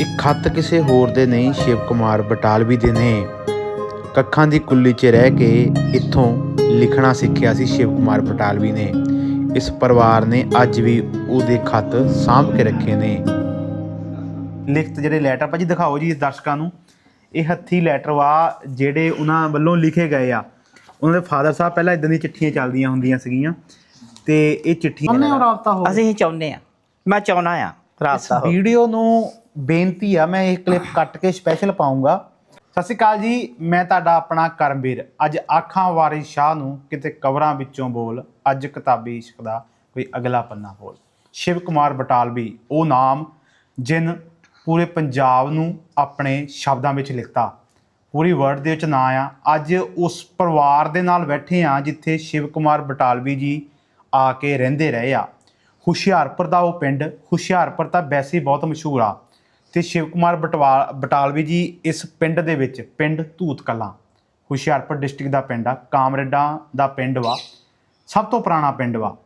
ਇਹ ਖੱਤ ਕਿਸੇ ਹੋਰ ਦੇ ਨਹੀਂ ਸ਼ਿਵ ਕੁਮਾਰ ਬਟਾਲਵੀ ਦੇ ਨੇ। ਕੱਖਾਂ ਦੀ ਕੁੱਲੀ 'ਚ ਰਹਿ ਕੇ ਇੱਥੋਂ ਲਿਖਣਾ ਸਿੱਖਿਆ ਸੀ ਸ਼ਿਵ ਕੁਮਾਰ ਬਟਾਲਵੀ ਨੇ। ਇਸ ਪਰਿਵਾਰ ਨੇ ਅੱਜ ਵੀ ਉਹਦੇ ਖੱਤ ਸਾਂਭ ਕੇ ਰੱਖੇ ਨੇ। ਲਿਖਤ ਜਿਹੜੇ ਲੈਟਰ ਭਾਜੀ ਦਿਖਾਓ ਜੀ ਦਰਸ਼ਕਾਂ ਨੂੰ। ਇਹ ਹੱਥੀ ਲੈਟਰ ਵਾ ਜਿਹੜੇ ਉਹਨਾਂ ਵੱਲੋਂ ਲਿਖੇ ਗਏ ਆ। ਉਹਨਾਂ ਦੇ ਫਾਦਰ ਸਾਹਿਬ ਪਹਿਲਾਂ ਇਦਾਂ ਦੀਆਂ ਚਿੱਠੀਆਂ ਚੱਲਦੀਆਂ ਹੁੰਦੀਆਂ ਸੀਗੀਆਂ ਤੇ ਇਹ ਚਿੱਠੀਆਂ ਉਹਨੇ ਰਾਬਤਾ ਹੋ ਅਸੀਂ ਚਾਹੁੰਦੇ ਆ ਮੈਂ ਚਾਹੁੰਦਾ ਆ ਇਸ ਰਾਬਤਾ ਵੀਡੀਓ ਨੂੰ ਬੇਨਤੀ ਆ, ਮੈਂ ਇਹ ਕਲਿੱਪ ਕੱਟ ਕੇ ਸਪੈਸ਼ਲ ਪਾਉਂਗਾ। ਸਤਿ ਸ਼੍ਰੀ ਅਕਾਲ ਜੀ, ਮੈਂ ਤੁਹਾਡਾ ਆਪਣਾ ਕਰਮਵੀਰ। ਅੱਜ ਆਖਾਂ ਵਾਰਿਸ ਸ਼ਾਹ ਨੂੰ ਕਿਤੇ ਕਵਰਾਂ ਵਿੱਚੋਂ ਬੋਲ, ਅੱਜ ਕਿਤਾਬੀ ਇਸ਼ਕ ਦਾ ਕੋਈ ਅਗਲਾ ਪੰਨਾ ਬੋਲ। ਸ਼ਿਵ ਕੁਮਾਰ ਬਟਾਲਵੀ ਉਹ ਨਾਮ ਜਿਨ ਪੂਰੇ ਪੰਜਾਬ ਨੂੰ ਆਪਣੇ ਸ਼ਬਦਾਂ ਵਿੱਚ ਲਿਖਤਾ। ਪੂਰੀ ਵਰਡ ਦੇ ਵਿੱਚ ਨਾਂ ਆ। ਅੱਜ ਉਸ ਪਰਿਵਾਰ ਦੇ ਨਾਲ ਬੈਠੇ ਆ, ਜਿੱਥੇ ਸ਼ਿਵ ਕੁਮਾਰ ਬਟਾਲਵੀ ਜੀ ਆ ਕੇ ਰਹਿੰਦੇ ਰਹੇ ਆ। ਹੁਸ਼ਿਆਰਪੁਰ ਦਾ ਉਹ ਪਿੰਡ, ਹੁਸ਼ਿਆਰਪੁਰ ਤਾਂ ਵੈਸੇ ਬਹੁਤ ਮਸ਼ਹੂਰ ਆ। ਤੇ ਸ਼ਿਵ ਕੁਮਾਰ ਬਟਵਾਲ ਬਟਾਲਵੀ ਜੀ ਇਸ ਪਿੰਡ ਦੇ ਵਿੱਚ, ਪਿੰਡ ਧੂਤ ਕਲਾਂ ਹੁਸ਼ਿਆਰਪੁਰ ਡਿਸਟ੍ਰਿਕਟ ਦਾ ਪਿੰਡ ਆ, ਕਾਮਰੇਡਾ ਦਾ ਪਿੰਡ ਵਾ, ਸਭ ਤੋਂ ਪੁਰਾਣਾ ਪਿੰਡ ਵਾ।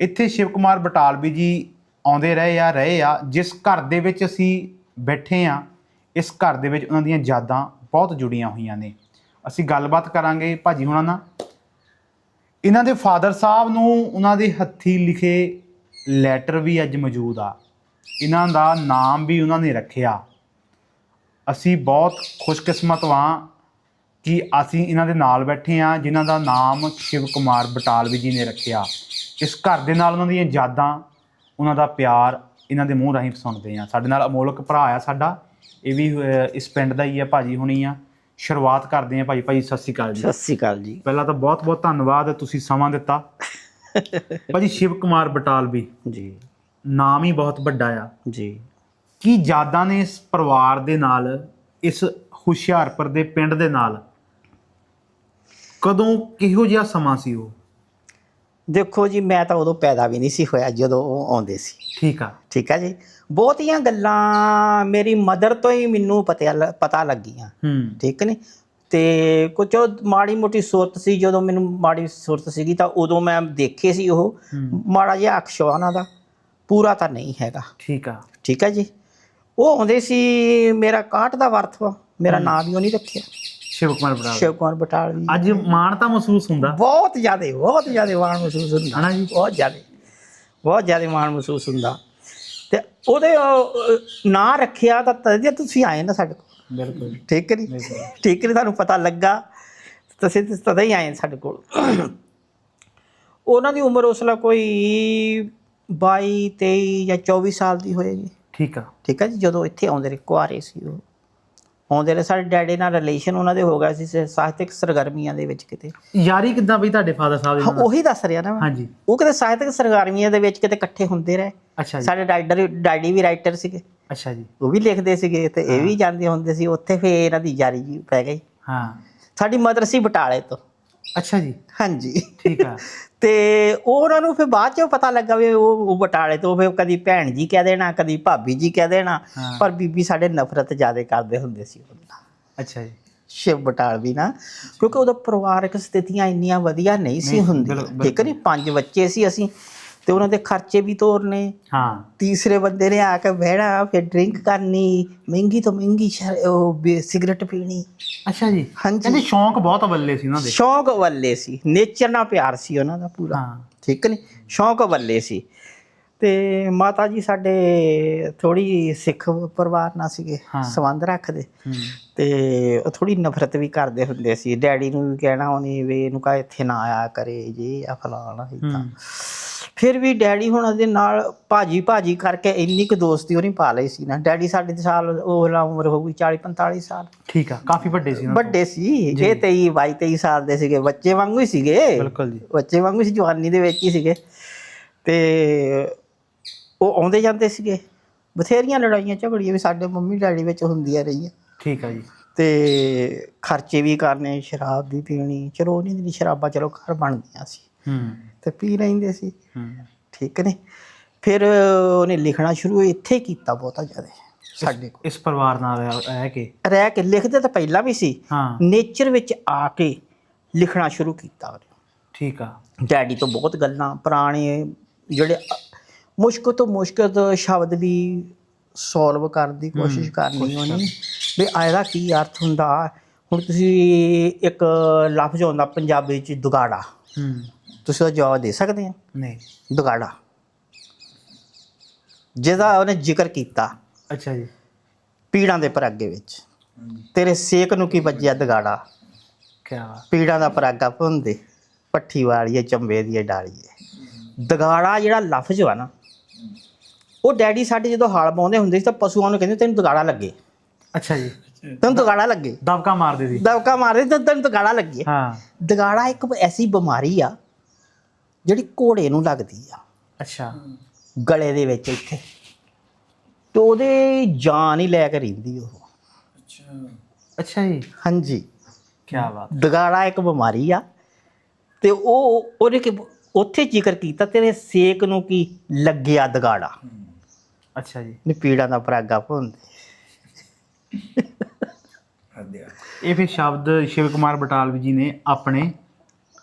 ਇੱਥੇ ਸ਼ਿਵ ਕੁਮਾਰ ਬਟਾਲਵੀ ਜੀ ਆਉਂਦੇ ਰਹੇ ਆ ਰਹੇ ਆ, ਜਿਸ ਘਰ ਦੇ ਵਿੱਚ ਅਸੀਂ ਬੈਠੇ ਆ, ਇਸ ਘਰ ਦੇ ਵਿੱਚ ਉਹਨਾਂ ਦੀਆਂ ਯਾਦਾਂ ਬਹੁਤ ਜੁੜੀਆਂ ਹੋਈਆਂ ਨੇ। ਅਸੀਂ ਗੱਲਬਾਤ ਕਰਾਂਗੇ ਭਾਜੀ ਹੁਣਾਂ ਨਾਲ। ਇਹਨਾਂ ਦੇ ਫਾਦਰ ਸਾਹਿਬ ਨੂੰ ਉਹਨਾਂ ਦੇ ਹੱਥੀ ਲਿਖੇ ਲੈਟਰ ਵੀ ਅੱਜ ਮੌਜੂਦ ਆ। ਇਹਨਾਂ ਦਾ ਨਾਮ ਵੀ ਉਹਨਾਂ ਨੇ ਰੱਖਿਆ। ਅਸੀਂ ਬਹੁਤ ਖੁਸ਼ਕਿਸਮਤ ਵਾਂ ਕਿ ਅਸੀਂ ਇਹਨਾਂ ਦੇ ਨਾਲ ਬੈਠੇ ਆ ਜਿਨ੍ਹਾਂ ਦਾ ਨਾਮ ਸ਼ਿਵ ਕੁਮਾਰ ਬਟਾਲਵੀ ਜੀ ਨੇ ਰੱਖਿਆ। ਇਸ ਘਰ ਦੇ ਨਾਲ ਉਹਨਾਂ ਦੀਆਂ ਯਾਦਾਂ ਉਹਨਾਂ ਦਾ ਪਿਆਰ ਇਹਨਾਂ ਦੇ ਮੂੰਹ ਰਾਹੀਂ ਸੁਣਦੇ ਆ। ਸਾਡੇ ਨਾਲ ਅਮੋਲਕ ਭਰਾ ਆ ਸਾਡਾ ਇਹ ਵੀ ਇਸ ਪਿੰਡ ਦਾ ਹੀ ਆ ਭਾਜੀ ਹੁਣੀ ਆ। ਸ਼ੁਰੂਆਤ ਕਰਦੇ ਆ ਭਾਜੀ। ਭਾਜੀ ਸਤਿ ਸ਼੍ਰੀ ਅਕਾਲ ਜੀ। ਸਤਿ ਸ੍ਰੀ ਅਕਾਲ ਜੀ। ਪਹਿਲਾਂ ਤਾਂ ਬਹੁਤ ਬਹੁਤ ਧੰਨਵਾਦ ਤੁਸੀਂ ਸਮਾਂ ਦਿੱਤਾ। ਭਾਜੀ ਸ਼ਿਵ ਕੁਮਾਰ ਬਟਾਲਵੀ ਜੀ। ਨਾਮ ਹੀ ਬਹੁਤ ਵੱਡਾ ਆ। ਜੀ। ਕੀ ਯਾਦਾਂ ਨੇ ਇਸ ਪਰਿਵਾਰ ਦੇ ਨਾਲ ਇਸ ਹੁਸ਼ਿਆਰਪੁਰ ਦੇ ਪਿੰਡ ਦੇ ਨਾਲ? ਕਦੋਂ ਕਿਹੋ ਜਿਹਾ ਸਮਾਂ ਸੀ ਉਹ? ਦੇਖੋ ਜੀ ਮੈਂ ਤਾਂ ਉਦੋਂ ਪੈਦਾ ਵੀ ਨਹੀਂ ਸੀ ਹੋਇਆ ਜਦੋਂ ਉਹ ਆਉਂਦੇ ਸੀ। ਠੀਕ ਆ। ਠੀਕ ਹੈ ਜੀ। ਬਹੁਤੀਆਂ ਗੱਲਾਂ ਮੇਰੀ ਮਦਰ ਤੋਂ ਹੀ ਮੈਨੂੰ ਪਤਾ ਪਤਾ ਲੱਗੀਆਂ। ਹੂੰ। ਠੀਕ ਨੇ? ਤੇ ਕੁਝ ਮਾੜੀ ਮੋਟੀ ਸੁਰਤ ਸੀ ਜਦੋਂ ਮੈਨੂੰ ਮਾੜੀ ਸੁਰਤ ਸੀਗੀ ਤਾਂ ਉਦੋਂ ਮੈਂ ਦੇਖੇ ਸੀ ਉਹ। ਮਾੜਾ ਜਿਹਾ ਅਕਸ਼ ਵਾ ਉਹਨਾਂ ਦਾ। ਪੂਰਾ ਤਾਂ ਨਹੀਂ ਹੈਗਾ। ਠੀਕ ਆ। ਠੀਕ ਹੈ ਜੀ? ਉਹ ਆਉਂਦੇ ਸੀ ਮੇਰਾ ਕਾਟ ਦਾ ਵਰਥ ਵਾ ਮੇਰਾ ਨਾਮ ਵੀ ਉਹਨੇ ਰੱਖਿਆ। ਸ਼ਿਵ ਕੁਮਾਰ ਬਟਾਲਵੀ ਸ਼ਿਵ ਕੁਮਾਰ ਬਟਾਲਵੀ ਅੱਜ ਮਾਣ ਤਾਂ ਮਹਿਸੂਸ ਹੁੰਦਾ। ਬਹੁਤ ਜ਼ਿਆਦਾ ਬਹੁਤ ਜ਼ਿਆਦਾ ਮਾਣ ਮਹਿਸੂਸ ਹੁੰਦਾ। ਹਨਾ ਜੀ? ਬਹੁਤ ਜ਼ਿਆਦਾ ਬਹੁਤ ਜ਼ਿਆਦਾ ਮਾਣ ਮਹਿਸੂਸ ਹੁੰਦਾ। ਤੇ ਉਹਦੇ ਉਹ, ਨਾਂ ਰੱਖਿਆ ਤਾਂ ਤਦੇ ਤੁਸੀਂ ਆਏ ਨਾ ਸਾਡੇ ਕੋਲ। ਬਿਲਕੁਲ ਠੀਕ ਹੈ ਨਹੀਂ ਠੀਕ ਹੈ? ਤੁਹਾਨੂੰ ਪਤਾ ਲੱਗਾ। ਤੁਸੀਂ ਤਦੇ ਹੀ ਆਏ ਸਾਡੇ ਕੋਲ। ਉਹਨਾਂ ਦੀ ਉਮਰ ਉਸ ਵੇਲੇ ਕੋਈ 22 23 ਜਾਂ 24 ਸਾਲ ਦੀ ਹੋਏਗੀ। ਠੀਕ ਆ। ਠੀਕ ਹੈ ਜੀ ਜਦੋਂ ਇੱਥੇ ਆਉਂਦੇ ਰਹੇ ਕੁਆਰੇ ਸੀ ਉਹ। ਆਉਂਦੇ ਰਹੇ ਸਾਡੇ ਡੈਡੀ ਨਾਲ ਰਿਲੇਸ਼ਨ ਉਹਨਾਂ ਦੇ ਹੋ ਗਿਆ ਸੀ ਸਾਹਿਤਕ ਸਰਗਰਮੀਆਂ ਦੇ ਵਿੱਚ ਕਿਤੇ। ਯਾਰੀ ਕਿੱਦਾਂ ਬਈ ਤੁਹਾਡੇ ਫਾਦਰ ਸਾਹਿਬ ਦੇ ਨਾਲ? ਉਹੀ ਦੱਸ ਰਿਹਾ ਨਾ ਮੈਂ। ਹਾਂਜੀ। ਉਹ ਕਿਤੇ ਸਾਹਿਤਕ ਸਰਗਰਮੀਆਂ ਦੇ ਵਿੱਚ ਕਿਤੇ ਇਕੱਠੇ ਹੁੰਦੇ ਰਹੇ। ਅੱਛਾ ਜੀ। ਸਾਡੇ ਡਾਈਡਰ ਡੈਡੀ ਵੀ ਰਾਈਟਰ ਸੀਗੇ। ਅੱਛਾ ਜੀ। ਉਹ ਵੀ ਲਿਖਦੇ ਸੀਗੇ ਤੇ ਇਹ ਵੀ ਜਾਂਦੇ ਹੁੰਦੇ ਸੀ ਉੱਥੇ ਫੇਰ ਇਹਨਾਂ ਦੀ ਯਾਰੀ ਜੀ ਪੈ ਗਈ। ਹਾਂ। ਸਾਡੀ ਮਦਰ ਸੀ ਬਟਾਲੇ ਤੋਂ। ਅੱਛਾ ਜੀ। ਹਾਂਜੀ। ਠੀਕ ਆ। ਤੇ ਉਹ ਉਹਨਾਂ ਨੂੰ ਫਿਰ ਬਾਅਦ ਚ ਪਤਾ ਲੱਗਾ ਵੀ ਉਹ ਉਹ ਬਟਾਲੇ ਤੋਂ ਫਿਰ ਕਦੀ ਭੈਣ ਜੀ ਕਹਿ ਦੇਣਾ ਕਦੀ ਭਾਬੀ ਜੀ ਕਹਿ ਦੇਣਾ ਹਾਂ। ਪਰ ਬੀਬੀ ਸਾਡੇ ਨਫ਼ਰਤ ਜ਼ਿਆਦਾ ਕਰਦੇ ਹੁੰਦੇ ਸੀ ਉਹਨਾਂ ਅੱਛਾ ਜੀ। ਸ਼ਿਵ ਬਟਾਲਵੀ ਨਾ ਕਿਉਂਕਿ ਉਹਦਾ ਪਰਿਵਾਰਕ ਸਥਿਤੀਆਂ ਇੰਨੀਆਂ ਵਧੀਆ ਨਹੀਂ ਸੀ ਹੁੰਦੀਆਂ। ਬਿਲਕੁਲ, ਠੀਕ ਨਹੀਂ ਪੰਜ ਬੱਚੇ ਸੀ ਅਸੀਂ। ਤੇ ਉਹਨਾਂ ਦੇ ਖਰਚੇ ਵੀ ਤੋਰਨੇ। ਹਾਂ। ਤੀਸਰੇ ਬੰਦੇ ਨੇ ਆ ਕੇ ਬਹਿਣਾ ਫਿਰ ਡਰਿੰਕ ਕਰਨੀ ਮਹਿੰਗੀ ਤੋਂ ਮਹਿੰਗੀ ਸ਼ਰ- ਉਹ ਬੇ- ਸਿਗਰਟ ਪੀਣੀ। ਅੱਛਾ ਜੀ। ਹਾਂਜੀ। ਸ਼ੌਂਕ ਬਹੁਤ ਬੱਲੇ ਸੀ ਉਹਨਾਂ ਦੇ। ਸ਼ੌਂਕ ਵੱਲੇ ਸੀ। ਨੇਚਰ ਨਾਲ ਪਿਆਰ ਸੀ ਉਹਨਾਂ ਦਾ ਪੂਰਾ। ਹਾਂ। ਠੀਕ ਨਹੀਂ ਸ਼ੌਂਕ ਵੱਲੇ ਸੀ। ਤੇ ਮਾਤਾ ਜੀ ਸਾਡੇ ਥੋੜੀ ਸਿੱਖ ਪਰਿਵਾਰ ਨਾਲ ਸੀਗੇ ਹਾਂ। ਸੰਬੰਧ ਰੱਖਦੇ। ਹੂੰ। ਤੇ ਉਹ ਥੋੜੀ ਨਫ਼ਰਤ ਵੀ ਕਰਦੇ ਹੁੰਦੇ ਸੀ। ਡੈਡੀ ਨੂੰ ਵੀ ਕਹਿਣਾ ਉਹਨੇ ਵੀ ਇਹਨੂੰ ਕਾ ਇੱਥੇ ਨਾ ਆਇਆ ਕਰੇ ਜੀ ਆ ਫਲਾਣਾ ਇਦਾਂ ਹੂੰ। ਫਿਰ ਵੀ ਡੈਡੀ ਹੁਣ ਦੇ ਨਾਲ ਭਾਜੀ ਭਾਜੀ ਕਰਕੇ ਇੰਨੀ ਕੁ ਦੋਸਤੀ ਉਹਨੇ ਪਾ ਲਈ ਸੀ ਨਾ। ਡੈਡੀ ਸਾਡੇ ਦੇ ਸਾਲ ਉਹ ਲਾ ਉਮਰ ਹੋਊਗੀ 40 45 ਸਾਲ। ਠੀਕ ਆ ਕਾਫੀ ਵੱਡੇ ਸੀ। ਵੱਡੇ ਸੀ। ਜੇ। 23 22 23 ਸਾਲ ਦੇ ਸੀਗੇ ਬੱਚੇ ਵਾਂਗੂ ਹੀ ਸੀਗੇ। ਬਿਲਕੁਲ ਜੀ। ਬੱਚੇ ਵਾਂਗੂ ਸੀ ਜਵਾਨੀ ਦੇ ਵਿੱਚ ਹੀ ਸੀਗੇ। ਤੇ ਉਹ ਆਉਂਦੇ ਜਾਂਦੇ ਸੀਗੇ। ਬਥੇਰੀਆਂ ਲੜਾਈਆਂ ਝਗੜੀਆਂ ਵੀ ਸਾਡੇ ਮੰਮੀ ਡੈਡੀ ਵਿੱਚ ਹੁੰਦੀਆਂ ਰਹੀਆਂ। ਠੀਕ ਆ ਜੀ। ਤੇ ਖਰਚੇ ਵੀ ਕਰਨੇ ਸ਼ਰਾਬ ਵੀ ਪੀਣੀ। ਚਲੋ ਨਹੀਂ ਦੀ ਸ਼ਰਾਬਾਂ ਚਲੋ ਘਰ ਬਣ ਗਈਆਂ ਸੀ। ਹੂੰ। ਤੇ ਪੀ ਲੈਂਦੇ ਸੀ। ਹੂੰ ਠੀਕ ਨੇ? ਫਿਰ ਉਹਨੇ ਲਿਖਣਾ ਸ਼ੁਰੂ ਇੱਥੇ ਕੀਤਾ ਬਹੁਤਾ ਜ਼ਿਆਦਾ ਸਾਡੇ ਕੋਲ। ਇਸ ਪਰਿਵਾਰ ਨਾਲ ਰਹਿ ਕੇ? ਰਹਿ ਕੇ ਲਿਖਦੇ ਤਾਂ ਪਹਿਲਾਂ ਵੀ ਸੀ। ਹਾਂ। ਨੇਚਰ ਵਿੱਚ ਆ ਕੇ ਲਿਖਣਾ ਸ਼ੁਰੂ ਕੀਤਾ ਉਹਨੇ। ਠੀਕ ਆ। ਡੈਡੀ ਤੋਂ ਬਹੁਤ ਗੱਲਾਂ ਪੁਰਾਣੇ ਜਿਹੜੇ ਮੁਸ਼ਕਲ ਤੋਂ ਮੁਸ਼ਕਲ ਸ਼ਬਦ ਵੀ ਸੋਲਵ ਕਰਨ ਦੀ ਕੋਸ਼ਿਸ਼ ਕਰਨੀ ਉਹਨੇ। ਵੀ ਆ ਇਹਦਾ ਕੀ ਅਰਥ ਹੁੰਦਾ? ਹੁਣ ਤੁਸੀਂ ਇੱਕ ਲਫ਼ਜ਼ ਹੁੰਦਾ ਪੰਜਾਬੀ ਚ ਦੁਗਾੜਾ। ਹੂੰ। ਤੁਸੀਂ ਉਹਦਾ ਜਵਾਬ ਦੇ ਸਕਦੇ ਆ? ਨਹੀਂ। ਦੁਗਾੜਾ ਜਿਹਦਾ ਉਹਨੇ ਜ਼ਿਕਰ ਕੀਤਾ। ਅੱਛਾ ਜੀ। ਪੀੜਾਂ ਦੇ ਪਰਾਗੇ ਵਿੱਚ। ਤੇਰੇ ਸੇਕ ਨੂੰ ਕੀ ਵੱਜਿਆ ਦਗਾੜਾ ਕੀ ਬਾਤ। ਪੀੜਾਂ ਦਾ ਪਰਾਗਾ ਭੁੰਦੇ ਪੱਠੀ ਵਾਲੀਏ ਚੰਬੇ ਦੀ ਡਾਲੀਏ। ਦਗਾੜਾ ਜਿਹੜਾ ਲਫ਼ਜ਼ ਵਾ ਨਾ ਉਹ ਡੈਡੀ ਸਾਡੇ ਜਦੋਂ ਹਾਲ ਪਾਉਂਦੇ ਹੁੰਦੇ ਸੀ ਤਾਂ ਪਸ਼ੂਆਂ ਨੂੰ ਕਹਿੰਦੇ ਤੈਨੂੰ ਦਗਾੜਾ ਲੱਗੇ। ਅੱਛਾ ਜੀ। ਤੈਨੂੰ ਦਗਾੜਾ ਲੱਗੇ। ਦਬਕਾ ਮਾਰਦੇ ਸੀ ਦਵਕਾ ਮਾਰਦੇ ਤਾਂ ਤੈਨੂੰ ਦਗਾੜਾ ਲੱਗੇ। ਹਾਂ। ਦਗਾੜਾ ਇੱਕ ਐਸੀ ਬਿਮਾਰੀ ਆ ਜਿਹੜੀ ਘੋੜੇ ਨੂੰ ਲੱਗਦੀ ਆ। ਅੱਛਾ। ਗਲੇ ਦੇ ਵਿੱਚ ਇੱਥੇ। ਤੇ ਉਹਦੇ ਜਾਨ ਹੀ ਲੈ ਕੇ ਰਹਿੰਦੀ ਉਹ। ਅੱਛਾ। ਜੀ। ਹਾਂਜੀ। ਕੀ ਬਾਤ ਦਗਾੜਾ ਇੱਕ ਬਿਮਾਰੀ ਆ। ਤੇ ਉਹ ਉਹਨੇ ਕਿ ਉੱਥੇ ਜ਼ਿਕਰ ਕੀਤਾ ਤੇਰੇ ਸੇਕ ਨੂੰ ਕੀ ਲੱਗਿਆ ਦਗਾੜਾ ਅੱਛਾ ਜੀ। ਨੀ ਪੀੜਾਂ ਦਾ ਪਰਾਗਾ ਭੁੰਦੇ ਇਹ ਫਿਰ ਸ਼ਬਦ ਸ਼ਿਵ ਕੁਮਾਰ ਬਟਾਲਵੀ ਜੀ ਨੇ ਆਪਣੇ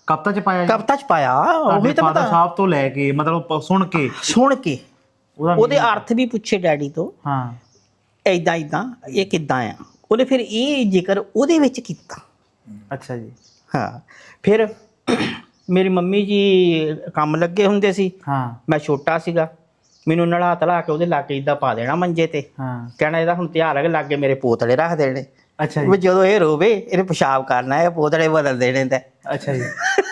ਕਵਿਤਾ ਚ ਪਾਇਆ ਜੀ? ਕਵਿਤਾ ਚ ਪਾਇਆ ਉਹੀ ਤਾਂ ਪਤਾ। ਸਾਹਿਬ ਤੋਂ ਲੈ ਕੇ ਮਤਲਬ ਪ- ਸੁਣ ਕੇ। ਸੁਣ ਕੇ। ਉਹਦਾ ਉਹਦੇ ਅਰਥ ਵੀ ਪੁੱਛੇ ਡੈਡੀ ਤੋਂ। ਹਾਂ। ਐਦਾਂ ਐਦਾਂ ਇਹ ਕਿੱਦਾਂ ਆ? ਉਹਨੇ ਫਿਰ ਇਹ ਜ਼ਿਕਰ ਉਹਦੇ ਵਿੱਚ ਕੀਤਾ। ਅੱਛਾ ਜੀ। ਹਾਂ। ਫਿਰ ਮੇਰੀ ਮੰਮੀ ਜੀ ਕੰਮ ਲੱਗੇ ਹੁੰਦੇ ਸੀ। ਹਾਂ। ਮੈਂ ਛੋਟਾ ਸੀਗਾ। ਮੈਨੂੰ ਨਲਾ ਤਲਾ ਕੇ ਉਹਦੇ ਲਾਗੇ ਇਦਾਂ ਪਾ ਦੇਣਾ ਮੰਜੇ ਤੇ। ਹਾਂ। ਕਹਿਣਾ ਇਹਦਾ ਹੁਣ ਧਿਆਨ ਰੱਖ ਲਾਗੇ ਮੇਰੇ ਪੋਤੜੇ ਰੱਖ ਦੇਣੇ। ਅੱਛਾ ਵੀ ਜੀ ਜਦੋਂ ਇਹ ਰੋਵੇ ਇਹਨੇ ਪਿਸ਼ਾਬ ਕਰਨਾ ਹੈ ਪੋਤੜੇ ਬਦਲ ਦੇਣੇ ਤੇ। ਅੱਛਾ ਜੀ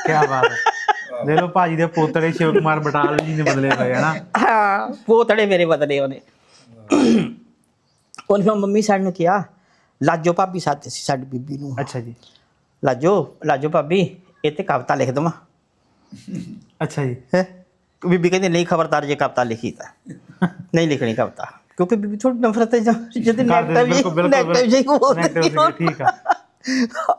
ਕੀ ਬਾਤ ਹੈ। ਦੇ ਲੋ ਭਾਜੀ ਦੇ ਪੋਤਰੇ ਸ਼ਿਵ ਕੁਮਾਰ ਬਟਾਲਵੀ ਜੀ ਨੇ ਬਦਲੇ ਪਏ ਹਨਾ? ਹਾਂ ਪੋਤੜੇ ਮੇਰੇ ਬਦਲੇ ਉਹਨੇ ਉਹਨੇ ਫਿਰ ਮੰਮੀ ਸਾਡੇ ਨੂੰ ਕਿਹਾ ਲਾਜੋ ਭਾਬੀ ਸਾਥੇ ਸੀ ਸਾਡੀ ਬੀਬੀ ਨੂੰ। ਅੱਛਾ ਜੀ। ਲਾਜੋ ਲਾਜੋ ਭਾਬੀ ਇਹ ਤੇ ਕਵਿਤਾ ਲਿਖ ਦਵਾਂ। ਅੱਛਾ ਜੀ। ਹੈ? ਬੀਬੀ ਕਹਿੰਦੀ ਨਹੀਂ ਖਬਰਦਾਰ ਜੇ ਕਵਿਤਾ ਲਿਖੀ ਤਾਂ। ਨਹੀਂ ਲਿਖਣੀ ਕਵਿਤਾ। ਕਿਉਂਕਿ ਬੀਬੀ ਥੋੜੀ ਨਫ਼ਰਤ ਹੈ ਜਦ ਕਰਦੇ ਨੈਗੇਟਿਵ ਬਿਲਕੁਲ ਨੈਗੇਟਿਵ ਜਿਹੀ ਬਿਲਕੁਲ। Negative ਸੀਗੇ, ਠੀਕ ਆ।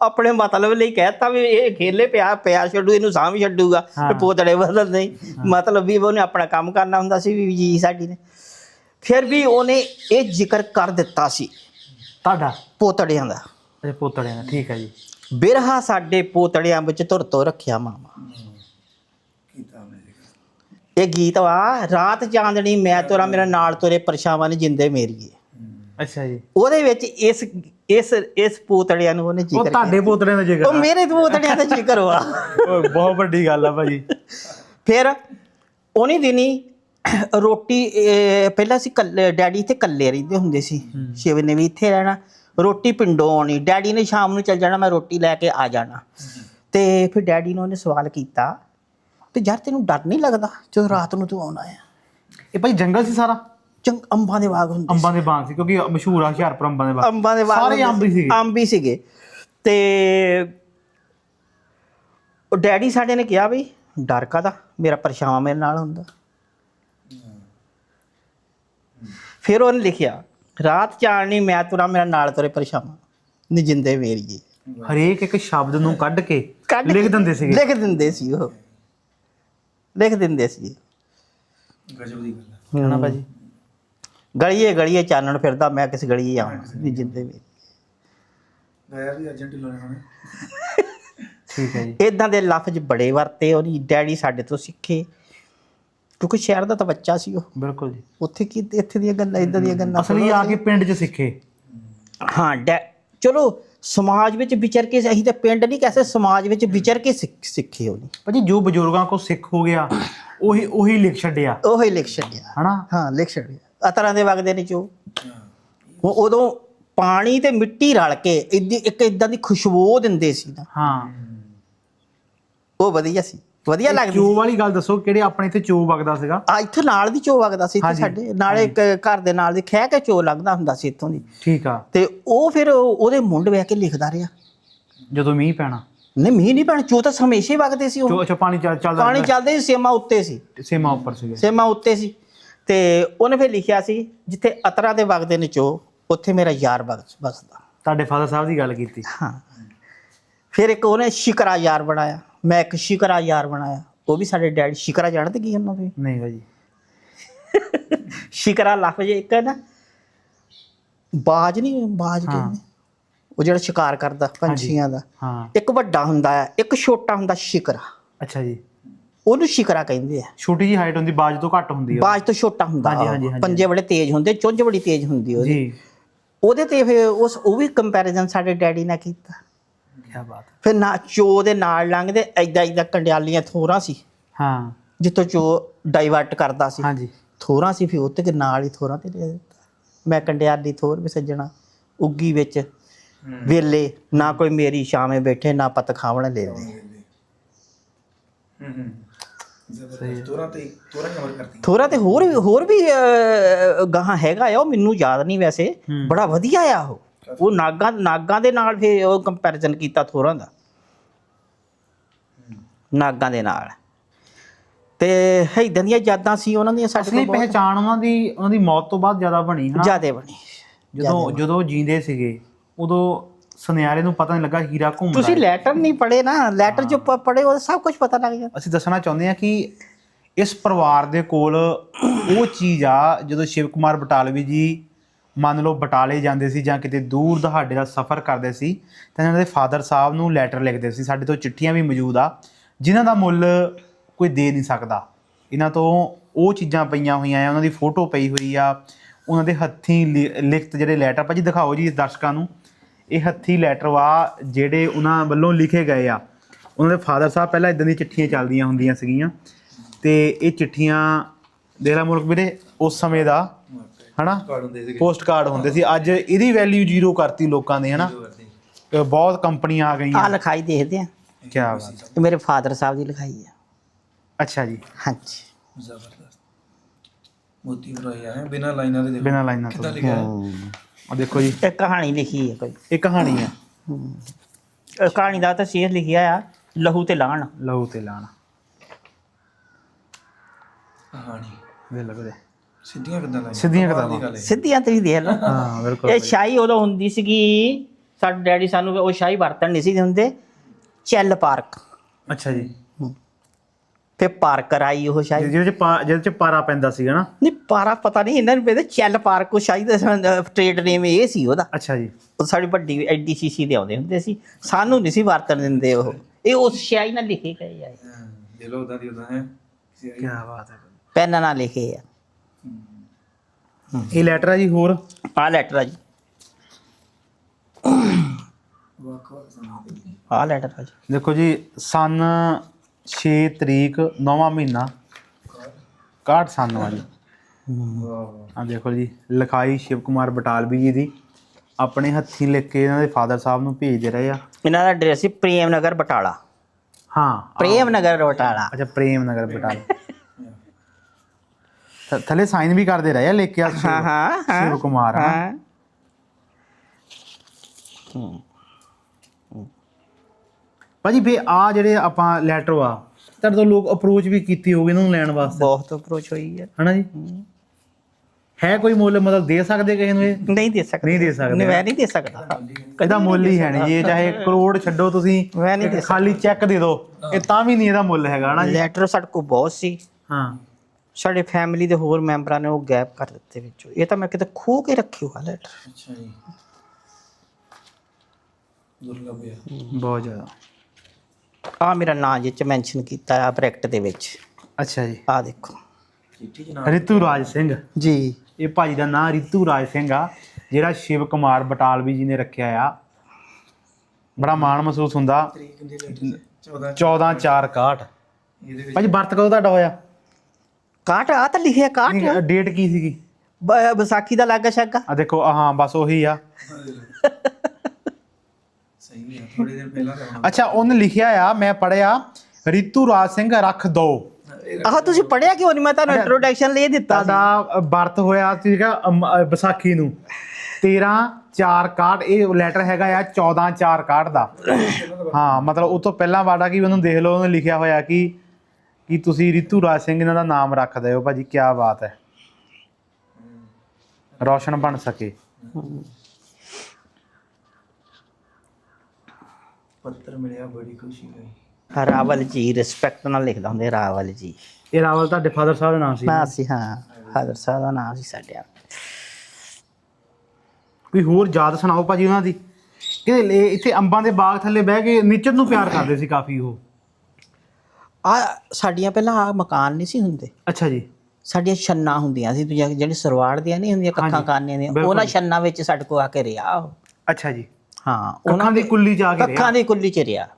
ਆਪਣੇ ਮਤਲਬ ਲਈ ਕਹਿਤਾ ਵੀ ਇਹ ਖੇਲੇ ਪਿਆ ਪਿਆ ਛੱਡੂ ਇਹਨੂੰ ਸਾਂਭ ਛੱਡੂਗਾ। ਹਾਂ। ਤੇ ਪੋਤੜੇ ਬਦਲ ਨਹੀਂ। ਮਤਲਬ ਵੀ ਉਹਨੇ ਆਪਣਾ ਕੰਮ ਕਰਨਾ ਹੁੰਦਾ ਸੀ ਵੀ ਜੀ ਸਾਡੀ ਨੇ। ਫਿਰ ਵੀ ਉਹਨੇ ਇਹ ਜ਼ਿਕਰ ਕਰ ਦਿੱਤਾ ਸੀ। ਤੁਹਾਡਾ? ਪੋਤੜਿਆਂ ਦਾ। ਅੱਛਾ ਪੋਤੜਿਆਂ ਦਾ ਠੀਕ ਹੈ ਜੀ। ਬਿਰਹਾ ਸਾਡੇ ਪੋਤੜਿਆਂ ਵਿੱਚ ਧੁਰ ਤੋਂ ਰੱਖਿਆ ਮਾਮਾ। ਇਹ ਗੀਤ ਵਾ ਰਾਤ ਚਾਂਦਣੀ ਮੈਂ ਤੋਰਾ ਮੇਰਾ ਨਾਲ ਤੋਰੇ ਪਰਛਾਵਾਂ ਨੇ ਜਿੰਦੇ ਮੇਰੀਏ। ਅੱਛਾ ਜੀ। ਉਹਦੇ ਵਿੱਚ ਇਸ ਇਸ ਇਸ ਪੋਤੜਿਆਂ ਨੂੰ ਉਹਨੇ ਉਹ ਜ਼ਿਕਰ ਤੁਹਾਡੇ ਪੋਤੜਿਆਂ ਦਾ ਜ਼ਿਕਰ ਉਹ ਮੇਰੇ ਪੋਤੜਿਆਂ ਦਾ ਜ਼ਿਕਰ ਵਾ। ਬਹੁਤ ਵੱਡੀ ਗੱਲ ਆ ਭਾਜੀ। ਫਿਰ ਉਹਨੀ ਦਿਨੀ ਰੋਟੀ ਪਹਿਲਾਂ ਸੀ ਡੈਡੀ ਇੱਥੇ ਕੱਲੇ ਰਹਿੰਦੇ ਹੁੰਦੇ ਸੀ। ਸ਼ਿਵ ਨੇ ਵੀ ਇੱਥੇ ਰਹਿਣਾ। ਰੋਟੀ ਪਿੰਡੋਂ ਆਉਣੀ। ਡੈਡੀ ਨੇ ਸ਼ਾਮ ਨੂੰ ਚੱਲ ਜਾਣਾ ਮੈਂ ਰੋਟੀ ਲੈ ਕੇ ਆ ਜਾਣਾ। ਤੇ ਫਿਰ ਡੈਡੀ ਨੇ ਉਹਨੇ ਸਵਾਲ ਕੀਤਾ ਤੇ ਯਾਰ ਤੈਨੂੰ ਡਰ ਨਹੀਂ ਲੱਗਦਾ ਜਦੋਂ ਰਾਤ ਨੂੰ ਤੂੰ ਆਉਣਾ ਆ? ਇਹ ਭਾਈ ਜੰਗਲ ਸੀ ਸਾਰਾ? ਚੰਗ ਅੰਬਾਂ ਦੇ ਬਾਗ ਹੁੰਦੇ ਅੰਬਾਂ ਦੇ ਬਾਗ ਸੀ ਕਿਉਂਕਿ ਮਸ਼ਹੂਰ ਆ ਹੁਸ਼ਿਆਰਪੁਰ ਅੰਬਾਂ ਦੇ ਬਾਗ। ਅੰਬਾਂ ਦੇ ਬਾਗ ਸਾਰੇ ਅੰਬ ਹੀ। ਸੀਗੇ। ਅੰਬ ਹੀ ਸੀਗੇ। ਤੇ ਉਹ ਡੈਡੀ ਸਾਡੇ ਨੇ ਕਿਹਾ ਵੀ ਡਰ ਕਾਦਾ ਮੇਰਾ ਪਰਛਾਵਾਂ ਮੇਰੇ ਨਾਲ ਹੁੰਦਾ। ਫਿਰ ਉਹਨੇ ਲਿਖਿਆ ਰਾਤ ਚਾਣਨੀ ਮੈਂ ਤੁਰਾ ਮੇਰਾ ਨਾਲ ਤੁਰੇ ਪਰਛਾਵਾਂ। ਨੀ ਜਿੰਦੇ ਮੇਰੀਏ ਹਰੇਕ ਇੱਕ ਸ਼ਬਦ ਨੂੰ ਕੱਢ ਕੇ ਲਿਖ ਦਿੰਦੇ ਸੀਗੇ। ਲਿਖ ਦਿੰਦੇ ਸੀ ਉਹ। ਲਿਖ ਦਿੰਦੇ ਸੀ ਹਨਾ ਭਾਜੀ? ਗਲੀਏ ਗਲੀਏ ਚਾਨਣ ਫਿਰਦਾ ਮੈਂ ਕਿਸ ਗਲੀਏ ਆਵਾਂ ਨੀ ਜਿੰਦੇ ਮੇਰੀ ਠੀਕ ਹੈ ਜੀ। ਇਦਾਂ ਦੇ ਲਫ਼ਜ਼ ਬੜੇ ਵਰਤੇ ਉਹਦੀ ਡੈਡੀ ਸਾਡੇ ਤੋਂ ਸਿੱਖੇ। ਕਿਉਂਕਿ ਸ਼ਹਿਰ ਦਾ ਤਾਂ ਬੱਚਾ ਸੀ ਉਹ। ਬਿਲਕੁਲ ਜੀ। ਉੱਥੇ ਕੀ ਇੱਥੇ ਦੀਆਂ ਗੱਲਾਂ ਇਦਾਂ ਦੀਆਂ ਗੱਲਾਂ ਅਸਲੀ ਆ ਕੇ ਪਿੰਡ 'ਚ ਸਿੱਖੇ। ਹਾਂ ਡੈ ਚਲੋ ਸਮਾਜ ਵਿੱਚ ਵਿਚਰ ਕੇ ਅਸੀਂ ਤਾਂ ਪਿੰਡ ਨਹੀਂ ਕਹਸੇ ਸਮਾਜ ਵਿੱਚ ਵਿਚਰ ਕੇ ਸਿੱਖ- ਸਿੱਖੇ ਉਹਨੇ। ਭਾਜੀ ਜੋ ਬਜ਼ੁਰਗਾਂ ਕੋ ਸਿੱਖ ਹੋ ਗਿਆ ਉਹੀ ਉਹੀ ਲਿਖ ਛੱਡਿਆ। ਉਹ ਹੀ ਲਿਖ ਛੱਡਿਆ। ਹਨਾ? ਹਾਂ ਲਿਖ ਛੱਡਿਆ। ਅਤਰਾਂ ਦੇ ਵਗਦੇ ਨੇ ਚੋ ਉਹ ਉਦੋਂ ਪਾਣੀ ਤੇ ਮਿੱਟੀ ਰਲ ਕੇ ਇੱਦੀ ਇੱਕ ਇਦਾਂ ਦੀ ਖੁਸ਼ਬੂ ਦਿੰਦੇ ਸੀ ਨਾ। ਹਾਂ। ਉਹ ਵਧੀਆ ਸੀ। ਵਧੀਆ ਲੱਗਦੀ ਚੋ ਵਾਲੀ ਗੱਲ ਦੱਸੋ ਕਿਹੜੇ ਆਪਣੇ ਇੱਥੇ ਚੋ ਵਗਦਾ ਸੀਗਾ? ਆ ਇੱਥੇ ਨਾਲ ਦੀ ਚੋ ਵਗਦਾ ਸੀ ਇੱਥੇ ਹਾਂਜੀ, ਸਾਡੇ ਨਾਲੇ ਇੱਕ ਘਰ ਦੇ ਨਾਲ ਦੀ ਖਹਿ ਕੇ ਚੋ ਲੱਗਦਾ ਹੁੰਦਾ ਸੀ ਇੱਥੋਂ ਦੀ। ਠੀਕ ਆ। ਤੇ ਉਹ ਫਿਰ ਉਹਦੇ ਮੁੰਡ ਵੇਖ ਕੇ ਲਿਖਦਾ ਰਿਹਾ। ਜਦੋਂ ਮੀਂਹ ਪੈਣਾ। ਨਹੀਂ ਮੀਂਹ ਨਹੀਂ ਪੈਣਾ ਚੋ ਤਾਂ ਹਮੇਸ਼ਾ ਹੀ ਵਗਦੇ ਸੀ ਉਹ। ਚੋ ਅੱਛਾ ਪਾਣੀ ਚੱਲ- ਚੱਲਦਾ ਪਾਣੀ ਚੱਲਦੇ ਸੀ ਸੇਮਾ ਉੱਤੇ ਸੀ। ਸੇਮਾ ਉੱਪਰ ਸੀਗੇ। ਸੇਮਾ ਉੱਤੇ ਸੀ। ਤੇ ਉਹਨੇ ਫਿਰ ਲਿਖਿਆ ਸੀ ਜਿੱਥੇ ਅਤਰਾ ਦੇ ਵਗਦੇ ਨੇ ਚੋ ਉੱਥੇ ਮੇਰਾ ਯਾਰ ਵਗ- ਵਸਦਾ। ਤੁਹਾਡੇ ਫਾਦਰ ਸਾਹਿਬ ਦੀ ਗੱਲ ਕੀਤੀ। ਹਾਂ। ਫਿਰ ਇੱਕ ਉਹਨੇ ਸ਼ਿਕਰਾ ਯਾਰ ਬਣਾਇਆ। ਮੈਂ ਇੱਕ ਸ਼ਿਕਰਾ ਯਾਰ ਬਣਾਇਆ। ਉਹ ਵੀ ਸਾਡੇ ਡੈਡੀ ਸ਼ਿਕਰਾ ਜਾਣਦੇ ਕੀ ਉਹਨਾਂ ਦੇ? ਨਹੀਂ ਭਾਜੀ। ਸ਼ਿਕਰਾ ਲਫ਼ਜ਼ ਇੱਕ ਹੈ ਨਾ। ਬਾਜ ਨਹੀਂ ਬਾਜ ਹਾਂ। ਕਹਿੰਦੇ। ਉਹ ਜਿਹੜਾ ਸ਼ਿਕਾਰ ਕਰਦਾ ਪੰਛੀਆਂ ਦਾ। ਹਾਂ। ਇੱਕ ਵੱਡਾ ਹੁੰਦਾ ਹੈ ਇੱਕ ਛੋਟਾ ਹੁੰਦਾ ਸ਼ਿਕਰਾ। ਅੱਛਾ ਜੀ। ਉਹਨੂੰ ਸ਼ਿਕਰਾ ਕਹਿੰਦੇ ਆ। ਛੋਟੀ ਜੀ ਹਾਈਟ ਹੁੰਦੀ ਬਾਜ ਤੋਂ ਘੱਟ ਹੁੰਦੀ ਆ ਬਾਜ ਤੋਂ ਛੋਟਾ ਹੁੰਦਾ ਹਾਂਜੀ। ਹਾਂਜੀ। ਪੰਜੇ ਬੜੇ ਤੇਜ਼ ਹੁੰਦੇ ਚੁੰਝ ਬੜੀ ਤੇਜ਼ ਹੁੰਦੀ ਉਹਦੀ। ਜੀ। ਉਹਦੇ ਤੇ ਫਿਰ ਉਸ ਉਹ ਵੀ ਕੰਪੈਰੀਜ਼ਨ ਸਾਡੇ ਡੈਡੀ ਨਾਲ ਕੀਤਾ। ਕੀ ਬਾਤ ਫਿਰ ਨਾ ਚੋ ਦੇ ਨਾਲ ਲੰਘਦੇ ਐਦਾਂ ਐਦਾਂ ਕੰਡਿਆਲੀਆਂ ਥੋਰਾਂ ਸੀ। ਹਾਂ। ਜਿੱਥੋਂ ਚੋ ਡਾਈਵਰਟ ਕਰਦਾ ਸੀ। ਹਾਂਜੀ। ਥੋਰਾਂ ਸੀ ਫਿਰ ਉੱਤੇ ਕੇ ਨਾਲ ਹੀ ਥੋਰਾਂ ਤੇ ਦਿੱਤਾ। ਮੈਂ ਕੰਡਿਆਲੀ ਥੋਰ ਵੀ ਸੱਜਣਾ ਉੱਗੀ ਵਿੱਚ। ਵੇਲੇ ਨਾ ਕੋਈ ਮੇਰੀ ਸ਼ਾਮੇ ਬੈਠੇ ਨਾ ਪਤ ਖਾਵਣ ਲੈਂਦੇ ਤੋਰਾ ਤੇ ਤੋਰਾ ਕਵਰ ਕਰਦੀ ਤੇ ਹੋਰ ਵੀ ਹੋਰ ਵੀ ਗਾਹਾਂ ਹੈਗਾ ਆ ਉਹ ਮੈਨੂੰ ਯਾਦ ਨਹੀਂ ਵੈਸੇ। ਬੜਾ ਵਧੀਆ ਆ ਉਹ। ਉਹ ਨਾਗਾਂ ਨਾਗਾਂ ਦੇ ਨਾਲ ਫਿਰ ਉਹ ਕੰਪੈਰੀਜ਼ਨ ਕੀਤਾ ਥੋੜਾਂ ਦਾ। ਨਾਗਾਂ ਦੇ ਨਾਲ। ਤੇ ਇਦਾਂ ਦੀਆਂ ਯਾਦਾਂ ਸੀ ਉਹਨਾਂ ਦੀਆਂ ਸਾਡੇ ਅਸਲੀ ਪਹਿਚਾਣ ਉਹਨਾਂ ਦੀ ਉਹਨਾਂ ਦੀ ਮੌਤ ਤੋਂ ਬਾਅਦ ਜ਼ਿਆਦਾ ਬਣੀ ਹਨਾ ਜ਼ਿਆਦੇ ਬਣੀ। ਜਦੋਂ ਜਦੋਂ ਜੀਂਦੇ ਸੀਗੇ ਉਦੋਂ ਸੁਨਿਆਰੇ ਨੂੰ ਪਤਾ ਨਹੀਂ ਲੱਗਾ ਹੀਰਾ ਘੁੰਮਦਾ ਤੁਸੀਂ ਹੈ। ਲੈਟਰ ਨਹੀਂ ਪੜ੍ਹੇ ਨਾ ਲੈਟਰ ਜੋ ਪੜ੍ਹੇ ਉਹ ਸਭ ਕੁਝ ਪਤਾ ਲੱਗ ਜਾਂਦਾ ਅਸੀਂ ਦੱਸਣਾ ਚਾਹੁੰਦੇ ਹਾਂ ਕਿ ਇਸ ਪਰਿਵਾਰ ਦੇ ਕੋਲ ਉਹ ਚੀਜ਼ ਆ ਜਦੋਂ ਸ਼ਿਵ ਕੁਮਾਰ ਬਟਾਲਵੀ ਜੀ ਮੰਨ ਲਓ ਬਟਾਲੇ ਜਾਂਦੇ ਸੀ ਜਾਂ ਕਿਤੇ ਦੂਰ ਦਹਾੜੇ ਦਾ ਸਫ਼ਰ ਕਰਦੇ ਸੀ, ਤਾਂ ਇਹਨਾਂ ਦੇ ਫਾਦਰ ਸਾਹਿਬ ਨੂੰ ਲੈਟਰ ਲਿਖਦੇ ਸੀ। ਸਾਡੇ ਤੋਂ ਚਿੱਠੀਆਂ ਵੀ ਮੌਜੂਦ ਆ, ਜਿਨ੍ਹਾਂ ਦਾ ਮੁੱਲ ਕੋਈ ਦੇ ਨਹੀਂ ਸਕਦਾ। ਇਹਨਾਂ ਤੋਂ ਉਹ ਚੀਜ਼ਾਂ ਪਈਆਂ ਹੋਈਆਂ ਆ, ਉਹਨਾਂ ਦੀ ਫੋਟੋ ਪਈ ਹੋਈ ਆ, ਉਹਨਾਂ ਦੇ ਹੱਥੀਂ ਲਿ- ਲਿਖਤ ਜਿਹੜੇ ਲੈਟਰ ਭਾਜੀ ਦਿਖਾਓ ਜੀ ਦਰਸ਼ਕਾਂ ਨੂੰ। ਇਹ ਹੱਥੀ ਲੈਟਰ ਵਾ ਜਿਹੜੇ ਉਹਨਾਂ ਵੱਲੋਂ ਲਿਖੇ ਗਏ ਆ। ਉਹਨਾਂ ਦੇ ਫਾਦਰ ਸਾਹਿਬ ਪਹਿਲਾਂ ਇਦਾਂ ਦੀਆਂ ਚਿੱਠੀਆਂ ਚੱਲਦੀਆਂ ਹੁੰਦੀਆਂ ਸੀਗੀਆਂ। ਤੇ ਇਹ ਚਿੱਠੀਆਂ ਦੇਰਾ ਮੁਲਕ ਵੀਰੇ, ਉਸ ਸਮੇਂ ਦਾ ਹਨਾ? ਕਾਰਡ ਹੁੰਦੇ ਸੀਗੇ। ਪੋਸਟ ਕਾਰਡ ਹੁੰਦੇ ਸੀ। ਅੱਜ ਇਹਦੀ ਵੈਲਿਊ ਜ਼ੀਰੋ ਕਰਤੀ ਲੋਕਾਂ ਨੇ ਹਨਾ? ਅ, ਬਹੁਤ ਕੰਪਨੀਆਂ ਆ ਆ ਗਈਆਂ ਲਿਖਾਈ ਦੇਖਦੇ ਆ। ਕੀ ਬਾਤ ਇਹ ਮੇਰੇ ਫਾਦਰ ਸਾਹਿਬ ਦੀ ਲਿਖਾਈ ਆ। ਅੱਛਾ ਜੀ। ਹਾਂਜੀ। ਜ਼ਬਰਦਸਤ। ਮੋਤੀ ਬਰਾਇਆ ਹੈ ਬਿਨਾ ਲਾਈਨਾਂ ਦੇ ਦੇਖੋ। ਬਿਨਾਂ ਲਾਈਨਾਂ ਕਿੱਦਾਂ ਤੋਂ ਲਿਖਿਆ ਹੈ? ਆ ਦੇਖੋ ਜੀ। ਇਹ ਕਹਾਣੀ ਲਿਖੀ ਹੈ ਕੋਈ। ਇਹ ਕਹਾਣੀ ਆ। ਇਹ ਕਹਾਣੀ ਦਾ ਤਾਂ ਸ਼ੇਰ ਲਿਖਿਆ ਆ ਲਹੂ ਤੇ ਲਾਣ। ਲਹੂ ਤੇ ਲਾਣਾ। ਕਹਾਣੀ। ਬਿਲਕੁਲ ਵੀਰੇ ਸਿੱਧੀਆਂ ਕਿੱਦਾਂ ਲਾਈਆਂ ਸਿੱਧੀਆਂ ਹੈ। ਸਿੱਧੀਆਂ ਤੇ ਦੇਖ ਲਓ। ਹਾਂ ਬਿਲਕੁਲ ਇਹ ਸ਼ਾਹੀ। ਉਦੋਂ ਹੁੰਦੀ ਸੀਗੀ ਸਾਡੇ ਡੈਡੀ ਸਾਨੂੰ ਉਹ ਸ਼ਾਹੀ ਵਰਤਣ ਨਹੀਂ ਸੀ ਦਿੰਦੇ। ਚੱਲ ਪਾਰਕ। ਅੱਛਾ ਜੀ। ਤੇ ਪਾਰਕਰ ਆਈ ਉਹ ਸ਼ਾਹੀ। ਜਿਹਦੇ ਚ ਪਾ- ਜਿਹਦੇ ਚ ਪਾਰਾ ਪੈਂਦਾ ਸੀਗਾ ਨਾ। ਨਹੀਂ ਪਾਰਾ ਪਤਾ ਨਹੀਂ ਇਹਨਾਂ ਨੂੰ ਪਤਾ ਚੱਲ ਪਾਰਕ ਉਹ ਸ਼ਾਹੀ ਦਾ ਟ੍ਰੇਡ ਨੇਮ ਇਹ ਸੀ ਉਹਦਾ। ਅੱਛਾ ਜੀ। ਉਹ ਸਾਡੀ ਵੱਡੀ ਐਡੀ ਸ਼ੀਸ਼ੀ ਦੇ ਆਉਂਦੇ ਹੁੰਦੇ ਸੀ। ਸਾਨੂੰ ਨਹੀਂ ਸੀ ਵਰਤਣ ਦਿੰਦੇ ਉਹ। ਇਹ ਉਸ ਸ਼ਾਹੀ ਨਾਲ ਲਿਖੇ ਗਏ ਆ ਹਾਂ ਦੇ ਲੋ ਉਦਾਂ ਦੀ ਉਦਾਂ ਹੈ। ਕੀ ਬਾਤ ਹੈ। ਪੈਨ ਨਾਲ ਲਿਖੇ ਆ। ਇਹ ਲੈਟਰ ਆ ਜੀ ਹੋਰ? ਆ ਲੈਟਰ ਆ ਜੀ। ਆ ਲੈਟਰ ਆ ਜੀ। ਦੇਖੋ ਜੀ ਸਨ 6 ਤਰੀਕ 9ਵਾਂ ਮਹੀਨਾ। 61 ਸਨ ਆ ਜੀ। ਵਾਹ। ਆ ਦੇਖੋ ਜੀ ਲਿਖਾਈ ਸ਼ਿਵ ਕੁਮਾਰ ਬਟਾਲਵੀ ਜੀ ਦੀ। ਆਪਣੇ ਹੱਥੀਂ ਲਿਖ ਕੇ ਇਹਨਾਂ ਦੇ ਫਾਦਰ ਸਾਹਿਬ ਨੂੰ ਭੇਜਦੇ ਰਹੇ ਆ। ਇਹਨਾਂ ਦਾ ਐਡਰੈਸ ਸੀ ਪ੍ਰੇਮ ਨਗਰ ਬਟਾਲਾ। ਹਾਂ ਪ੍ਰੇਮ ਨਗਰ ਬਟਾਲਾ। ਅੱਛਾ ਪ੍ਰੇਮ ਨਗਰ ਬਟਾਲਾ। ਥੱਲੇ ਸਾਈਨ ਵੀ ਕਰਦੇ ਰਹੇ ਆ ਲਿਖ ਕੇ ਆ ਸ਼ਿਵ- ਹਾਂ ਹਾਂ। ਹਾਂ ਸ਼ਿਵ ਕੁਮਾਰ ਹਨਾ। ਹਾਂ। ਭਾਜੀ ਫੇ ਆ ਜਿਹੜੇ ਆਪਾਂ ਲੈਟਰ ਆ ਤੁਹਾਡੇ ਤੋਂ ਲੋਕ ਅਪਰੋਚ ਵੀ ਕੀਤੀ ਹੋਗੇ ਇਹਨਾਂ ਨੂੰ ਲੈਣ ਵਾਸਤੇ। ਬਹੁਤ ਅਪਰੋਚ ਹੋਈ ਹੈ। ਹਨਾ ਜੀ? ਹੈ। ਕੋਈ ਮੁੱਲ ਮਤਲਬ ਦੇ ਸਕਦੇ ਕਿਸੇ ਨੂੰ ਇਹ? ਨਹੀਂ ਦੇ ਸਕਦਾ। ਨਹੀਂ ਦੇ ਸਕਦੇ। ਨਹੀਂ, ਮੈਂ ਨਹੀਂ ਦੇ ਸਕਦਾ। ਇਹਦਾ ਮੁੱਲ ਹੀ ਹੈ ਨਹੀਂ ਜੀ ਇਹ ਚਾਹੇ ਕਰੋੜ ਛੱਡੋ ਤੁਸੀਂ ਮੈਂ ਨਹੀਂ ਦੇ ਖਾਲੀ ਚੈੱਕ ਦੇ ਦਿਓ। ਇਹ ਤਾਂ ਵੀ ਨਹੀਂ ਇਹਦਾ ਮੁੱਲ ਹੈਗਾ ਹਨਾ ਜੀ? ਲੈਟਰ ਸਾਡੇ ਕੋਲ ਬਹੁਤ ਸੀ। ਹਾਂ। ਸਾਡੇ ਫੈਮਿਲੀ ਦੇ ਹੋਰ ਮੈਂਬਰਾਂ ਨੇ ਉਹ ਗੈਪ ਕਰ ਦਿੱਤੇ ਵਿੱਚੋਂ। ਇਹ ਤਾਂ ਮੈਂ ਕਿਤੇ ਖੋ ਕੇ ਰੱਖੀ ਹੋਆ ਲੈਟਰ ਅੱਛਾ ਜੀ। ਦੁਰਲਭ ਹੈ ਬਹੁਤ ਜ਼ਿਆਦਾ। ਆ ਮੇਰਾ ਨਾਂ ਜਿਹ ਚ ਮੈਂਸ਼ਨ ਕੀਤਾ ਆ ਬ੍ਰੈਕਟ ਦੇ ਵਿੱਚ। ਅੱਛਾ ਜੀ। ਆ ਦੇਖੋ। ਚਿੱਠੀ ਜਨਾਬ ਰਿਤੂ ਰਾਜ ਸਿੰਘ। ਜੀ। ਇਹ ਭਾਜੀ ਦਾ ਨਾਂ ਰਿਤੂ ਰਾਜ ਸਿੰਘ ਆ ਜਿਹੜਾ ਸ਼ਿਵ ਕੁਮਾਰ ਬਟਾਲਵੀ ਜੀ ਨੇ ਰੱਖਿਆ ਆ। ਬੜਾ ਮਾਣ ਮਹਿਸੂਸ ਹੁੰਦਾ। ਤਰੀਕ ਕਿੰਨੇ ਲੈਟਰ 14 14 4 61 ਇਹਦੇ ਵਿੱਚ ਭਾਜੀ ਵਰਤ ਕਦੋਂ ਤੁਹਾਡਾ ਹੋਇਆ? ਕਾਟ ਆ ਤਾਂ ਲਿਖਿਆ ਕਾਟ। ਡੇਟ ਕੀ ਸੀਗੀ? ਬ- ਵਿਸਾਖੀ ਦਾ ਲੱਗਾ ਸ਼ੱਗਾ। ਆ ਦੇਖੋ ਆਹ ਹਾਂ ਬਸ ਉਹੀ ਆ। ਸਹੀ ਹੈ ਥੋੜੇ ਦਿਨ ਪਹਿਲਾਂ ਤਾਂ ਅੱਛਾ ਉਹਨੇ ਲਿਖਿਆ ਆ ਮੈਂ ਪੜਿਆ ਰਿਤੂ ਰਾਜ ਸਿੰਘ ਰੱਖ ਦੋ। ਆਹ ਤੁਸੀਂ ਪੜਿਆ ਕਿਉਂ ਨਹੀਂ? ਮੈਂ ਤੁਹਾਨੂੰ ਇੰਟਰੋਡਕਸ਼ਨ ਲੈ ਦਿੱਤਾ ਸੀ। ਤੁਹਾਡਾ ਬਰਥ ਹੋਇਆ ਸੀਗਾ ਅਮ- ਅ, ਵਿਸਾਖੀ ਨੂੰ। 13 4 61 ਇਹ ਲੈਟਰ ਹੈਗਾ ਆ 14 4 61 ਦਾ। ਹਾਂ ਮਤਲਬ ਉਹ ਤੋਂ ਪਹਿਲਾਂ ਵਾੜਾ ਕੀ ਉਹਨੂੰ ਦੇਖ ਲਓ ਉਹਨੇ ਲਿਖਿਆ ਹੋਇਆ ਕਿ ਕਿ ਤੁਸੀਂ ਰਿਤੂ ਰਾਜ ਸਿੰਘ ਇਹਨਾਂ ਦਾ ਨਾਮ ਰੱਖਦੇ ਹੋ ਭਾਜੀ ਕੀ ਬਾਤ ਹੈ। ਰੌਸ਼ਨ ਬਣ ਸਕੇ। ਪੱਤਰ ਮਿਲਿਆ ਬੜੀ ਖੁਸ਼ੀ ਹੋਈ। ਰਾਵਲ ਜੀ ਰਿਸਪੈਕਟ ਨਾਲ ਲਿਖਦਾ ਹੁੰਦੇ ਰਾਵਲ ਜੀ। ਇਹ ਰਾਵਲ ਤੁਹਾਡੇ ਫਾਦਰ ਸਾਹਿਬ ਦਾ ਨਾਮ ਸੀ ਨਾ? ਸੀ ਹਾਂ ਫਾਦਰ ਸਾਹਿਬ ਦਾ ਨਾਮ ਸੀ ਸਾਡੇ। ਕੋਈ ਹੋਰ ਯਾਦ ਸੁਣਾਓ ਭਾਜੀ ਉਹਨਾਂ ਦੀ? ਕਿ ਇੱਥੇ ਅੰਬਾਂ ਦੇ ਬਾਗ ਥੱਲੇ ਬਹਿ ਕੇ ਨਿਚਰ ਨੂੰ ਪਿਆਰ ਕਰਦੇ ਸੀ ਕਾਫੀ ਉਹ। ਆ ਸਾਡੀਆਂ ਪਹਿਲਾਂ ਆ ਮਕਾਨ ਨਹੀਂ ਸੀ ਹੁੰਦੇ। ਅੱਛਾ ਜੀ। ਸਾਡੀਆਂ ਛੰਨਾ ਹੁੰਦੀਆਂ ਸੀ ਦੂਜੀਆਂ ਜਿਹੜੇ ਸਰਵਾੜ ਦੀਆਂ ਨਹੀਂ ਹੁੰਦੀਆਂ ਕੱਖਾਂ ਕਾਨੇ ਦੀਆਂ। ਉਹਨਾਂ ਛੰਨਾ ਵਿੱਚ ਸਾਡੇ ਕੋ ਆ ਕੇ ਰਿਹਾ ਉਹ। ਅੱਛਾ ਜੀ। ਹਾਂ ਉਹਨਾਂ ਦੀ ਕੁੱਲੀ ਚ ਆ ਕੇ ਰਿਹਾ। ਕੱਖਾਂ ਦੀ ਕੁੱਲੀ ਚ ਰਿਹਾ।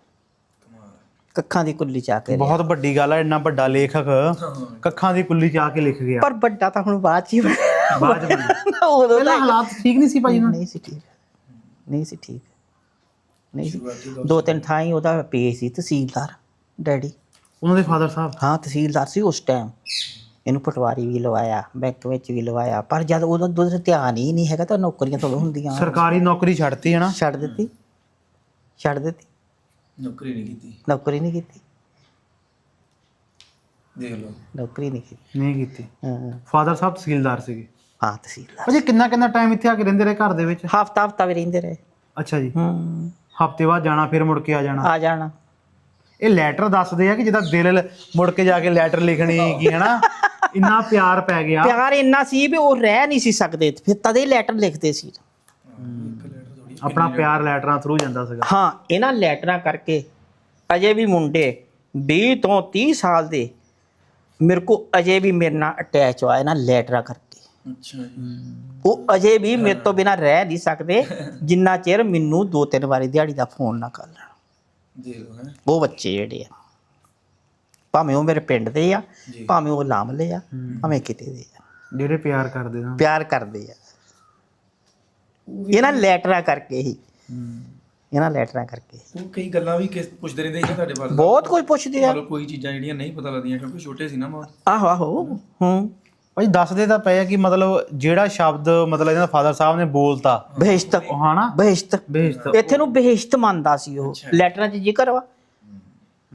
ਕੱਖਾਂ ਦੀ ਕੁੱਲੀ ਚ ਆ ਕੇ ਬਹੁਤ ਵੱਡੀ ਗੱਲ ਹੈ ਇੰਨਾ ਵੱਡਾ ਲੇਖਕ ਕੱਖਾਂ ਦੀ ਕੁੱਲੀ ਚ ਆ ਕੇ ਲਿਖ ਗਿਆ। ਪਰ ਵੱਡਾ ਤਾਂ ਹੁਣ ਬਾਅਦ ਚ ਹੀ। ਬਾਅਦ। ਉਦੋਂ ਪਹਿਲਾਂ ਤਾਂ ਹਾਲਾਤ ਠੀਕ ਨਹੀਂ ਸੀ ਭਾਜੀ ਨਾ ਨਹੀਂ ਸੀ ਠੀਕ। ਨਹੀਂ ਸੀ ਠੀਕ। ਨਹੀਂ ਦੋ ਤਿੰਨ ਥਾਂ ਹੀ ਉਹਦਾ ਪੇ ਸੀ ਤਹਿਸੀਲਦਾਰ ਡੈਡੀ। ਉਹਨਾਂ ਦੇ ਫਾਦਰ ਸਾਹਿਬ। ਹਾਂ ਤਹਿਸੀਲਦਾਰ ਸੀ ਉਸ ਟਾਈਮ ਇਹਨੂੰ ਪਟਵਾਰੀ ਵੀ ਲਵਾਇਆ ਬੈਂਕ ਵਿੱਚ ਵੀ ਲਵਾਇਆ। ਪਰ ਜਦ ਉਦੋਂ ਦੁੱਧ ਧਿਆਨ ਹੀ ਨਹੀਂ ਹੈਗਾ ਤਾਂ ਨੌਕਰੀਆਂ ਥੋੜ੍ਹਾ ਹੁੰਦੀਆਂ। ਸਰਕਾਰੀ ਨੌਕਰੀ ਛੱਡਤੀ ਹੈ ਨਾ ਛੱਡ ਦਿੱਤੀ। ਛੱਡ ਦਿੱਤੀ। ਨੌਕਰੀ ਨਹੀਂ ਕੀਤੀ। ਨੌਕਰੀ ਨਹੀਂ ਕੀਤੀ। ਦੇਖ ਲਓ। ਨੌਕਰੀ ਨਹੀਂ ਕੀਤੀ। ਨਹੀਂ ਕੀਤੀ। ਹਾਂ। ਫਾਦਰ ਸਾਹਿਬ ਤਹਿਸੀਲਦਾਰ ਸੀਗੇ। ਹਾਂ ਤਹਿਸੀਲਦਾਰ। ਭਾਜੀ ਕਿੰਨਾ ਕਿੰਨਾ ਟਾਈਮ ਇੱਥੇ ਆ ਕੇ ਰਹਿੰਦੇ ਰਹੇ ਘਰ ਦੇ ਵਿੱਚ? ਹਫਤਾ ਹਫਤਾ ਵੀ ਰਹਿੰਦੇ ਰਹੇ। ਅੱਛਾ ਜੀ। ਹੂੰ। ਹਫ਼ਤੇ ਬਾਅਦ ਜਾਣਾ ਫਿਰ ਮੁੜ ਕੇ ਆ ਜਾਣਾ? ਆ ਜਾਣਾ। ਇਹ ਲੈਟਰ ਦੱਸਦੇ ਆ ਕਿ ਜਿਹਦਾ ਦਿਲ ਮੁੜ ਕੇ ਜਾ ਕੇ ਲੈਟਰ ਲਿਖਣੀ ਕੀ ਹਨਾ ਇੰਨਾ ਪਿਆਰ ਪੈ ਗਿਆ। ਪਿਆਰ ਇੰਨਾ ਸੀ ਵੀ ਉਹ ਰਹਿ ਨਹੀਂ ਸੀ ਸਕਦੇ ਫਿਰ ਤਦੇ ਲੈਟਰ ਲਿਖਦੇ ਸੀ। ਇੱਕ ਲੈਟਰ ਥੋੜੀ ਆਪਣਾ ਪਿਆਰ ਲੈਟਰਾਂ ਥਰੂ ਜਾਂਦਾ ਸੀਗਾ। ਹਾਂ ਇਹਨਾਂ ਲੈਟਰਾਂ ਕਰਕੇ ਅਜੇ ਵੀ ਮੁੰਡੇ 20 ਤੋਂ 30 ਸਾਲ ਦੇ ਮੇਰੇ ਕੋ ਅਜੇ ਵੀ ਮੇਰੇ ਨਾਲ ਅਟੈਚ ਹੋਇਆ ਇਹਨਾਂ ਲੈਟਰਾਂ ਕਰਕੇ। ਅੱਛਾ ਜੀ। ਉਹ ਅਜੇ ਵੀ ਮੇਰੇ ਤੋਂ ਬਿਨਾ ਰਹਿ ਨਹੀਂ ਸਕਦੇ ਜਿੰਨਾ ਚਿਰ ਮੈਨੂੰ ਦੋ ਤਿੰਨ ਵਾਰੀ ਦਿਹਾੜੀ ਦਾ ਫੋਨ ਨਾ ਕਰ ਲੈਣ। ਉਹ ਬੱਚੇ ਜਿਹੜੇ ਆ। ਭਾਵੇਂ ਉਹ ਮੇਰੇ ਪਿੰਡ ਦੇ ਆ। ਭਾਵੇਂ ਉਹ ਲਾਮਲੇ ਆ ਭਾਵੇਂ ਕਿਤੇ ਦੇ ਆ। ਜਿਹੜੇ ਪਿਆਰ ਕਰਦੇ ਨਾ। ਪਿਆਰ ਕਰਦੇ ਆ। ਇਹਨਾਂ ਲੈਟਰਾਂ ਕਰਕੇ ਹੀ। ਇਹਨਾਂ ਲੈਟਰਾਂ ਕਰਕੇ ਉਹ ਕਈ ਗੱਲਾਂ ਵੀ ਕਿਸ ਪੁੱਛਦੇ ਰਹਿੰਦੇ ਸੀ ਤੁਹਾਡੇ ਬਾਰੇ ਬਹੁਤ ਕੁਝ ਪੁੱਛਦੇ ਆ। ਕੋਈ ਚੀਜ਼ਾਂ ਜਿਹੜੀਆਂ ਨਹੀਂ ਪਤਾ ਲੱਗਦੀਆਂ ਕਿਉਂਕਿ ਛੋਟੇ ਸੀ ਨਾ ਬਹੁਤ ਆਹੋ ਆਹੋ। ਹੂੰ। ਭਾਈ ਦੱਸਦੇ ਤਾਂ ਪਏ ਆ ਕਿ ਮਤਲਬ ਜਿਹੜਾ ਸ਼ਬਦ ਮਤਲਬ ਇਹਨਾਂ ਫਾਦਰ ਸਾਹਿਬ ਨੇ ਬੋਲਤਾ ਬਹਿਸ਼ਤ ਹਨਾ? ਬਹਿਸ਼ਤ ਬੇਇੱਜ਼ਤ। ਇੱਥੇ ਨੂੰ ਬਹਿਸ਼ਤ ਮੰਨਦਾ ਸੀ ਉਹ। ਲੈਟਰਾਂ 'ਚ ਜ਼ਿਕਰ ਵਾ।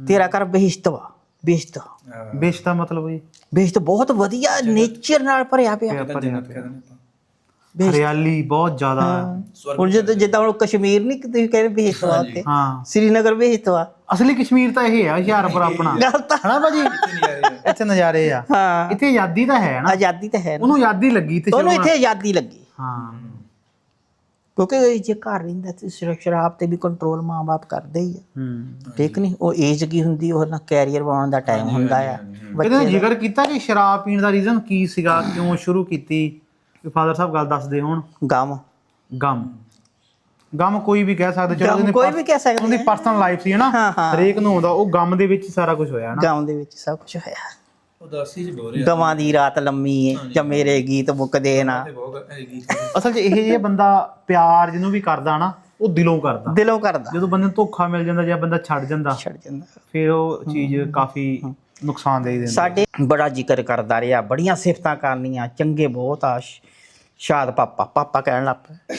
ਤੇਰਾ ਕਰ ਬਹਿਸ਼ਤ ਵਾ। ਬਹਿਸ਼ਤ ਦਾ ਮਤਲਬ ਜੀ ਬਹਿਸ਼ਤ ਬਹੁਤ ਵਧੀਆ ਨੇਚਰ ਨਾਲ ਭਰਿਆ ਪਿਆ। ਹਰਿਆਲੀ ਬਹੁਤ ਜ਼ਿਆਦਾ ਹੈ। ਹੁਣ ਜਿੱਦਾਂ ਜਿੱਦਾਂ ਹੁਣ ਕਸ਼ਮੀਰ ਨਹੀਂ ਤੁਸੀਂ ਕਹਿੰਦੇ ਬਹਿਸ਼ਤ ਵਾ ਉੱਥੇ ਹਾਂ। ਸ੍ਰੀਨਗਰ ਬਹਿਸ਼ਤ ਵਾ ਅਸਲੀ ਕਸ਼ਮੀਰ ਤਾਂ ਇਹ ਆ ਹੁਸ਼ਿਆਰਪੁਰ ਆਪਣਾ। ਤਾਂ ਹਨਾ ਭਾਜੀ? ਇੱਥੇ ਨਜ਼ਾਰੇ ਆ। ਹਾਂ। ਇੱਥੇ ਆਜ਼ਾਦੀ ਤਾਂ ਹੈ ਨਾ। ਆਜ਼ਾਦੀ ਤਾਂ ਹੈ ਉਹਨੂੰ ਆਜ਼ਾਦੀ ਲੱਗੀ ਤੇ ਉਹਨੂੰ ਇੱਥੇ ਆਜ਼ਾਦੀ ਲੱਗੀ। ਹਾਂ। ਕਿਉਂਕਿ ਜੇ ਘਰ ਰਹਿੰਦਾ ਤੇ ਸੁਰੱਖਿਆ ਸ਼ਰਾਬ ਤੇ ਵੀ ਕੰਟਰੋਲ ਮਾਂ-ਬਾਪ ਕਰਦੇ ਹੀ ਆ। ਹੂੰ। ਠੀਕ ਨਹੀਂ ਉਹ ਏਜ ਕੀ ਹੁੰਦੀ ਉਹ ਨਾ ਕੈਰੀਅਰ ਬਣਾਉਣ ਦਾ ਟਾਈਮ ਹੁੰਦਾ ਆ। ਇਹਦੇ ਨੇ ਜ਼ਿਕਰ ਕੀਤਾ ਕਿ ਸ਼ਰਾਬ ਪੀਣ ਦਾ ਰੀਜ਼ਨ ਕੀ ਸੀਗਾ ਕਿਉਂ ਸ਼ੁਰੂ ਕੀਤੀ? ਫਾਦਰ ਸਾਹਿਬ ਗੱਲ ਦੱਸਦੇ ਹੋਣ। ਗਮ। ਗਮ। ਗਮ ਕੋਈ ਵੀ ਕਹਿ ਸਕਦੇ ਚਲੋ ਗਮ ਕੋਈ ਵੀ ਕਹਿ ਸਕਦਾ ਉਹਦੀ ਪਰਸਨਲ ਲਾਈਫ ਸੀ ਨਾ? ਹਾਂ, ਹਾਂ। ਹਰੇਕ ਨੂੰ ਹੁੰਦਾ ਉਹ ਗਮ ਦੇ ਵਿੱਚ ਸਾਰਾ ਕੁਝ ਹੋਇਆ ਨਾ? ਗਾਉਂ ਦੇ ਵਿੱਚ ਸਭ ਕੁਝ ਹੋਇਆ। ਉਦਾਸੀ ਚ ਬੋਲ ਰਿਹਾ। ਦੀ ਰਾਤ ਲੰਮੀ ਏ ਜਾਂ ਮੇਰੇ ਗੀਤ ਮੁੱਕਦੇ ਨਾ। ਅਸਲ 'ਚ ਇਹ ਜੇ ਬੰਦਾ ਪਿਆਰ ਜਿਹਨੂੰ ਵੀ ਕਰਦਾ ਨਾ ਉਹ ਦਿਲੋਂ ਕਰਦਾ। ਦਿਲੋਂ ਕਰਦਾ। ਜਦੋਂ ਬੰਦੇ ਨੂੰ ਧੋਖਾ ਮਿਲ ਜਾਂਦਾ ਜਾਂ ਬੰਦਾ ਛੱਡ ਜਾਂਦਾ ਛੱਡ ਜਾਂਦਾ। ਫਿਰ ਉਹ ਚੀਜ਼ ਕਾਫੀ ਨੁਕਸਾਨਦੇਹ ਦਿੰਦੀ ਸਾਡੇ ਬੜਾ ਜ਼ਿਕਰ ਕਰਦਾ ਰਿਹਾ। ਬੜੀਆਂ ਸਿਫਤਾਂ ਕਰਨੀਆਂ। ਚੰਗੇ ਬਹੁਤ ਆ। ਸ਼- ਸ਼ਾਦ ਪਾਪਾ। ਪਾਪਾ ਕਹਿਣ ਲੱਗ ਪਿਆ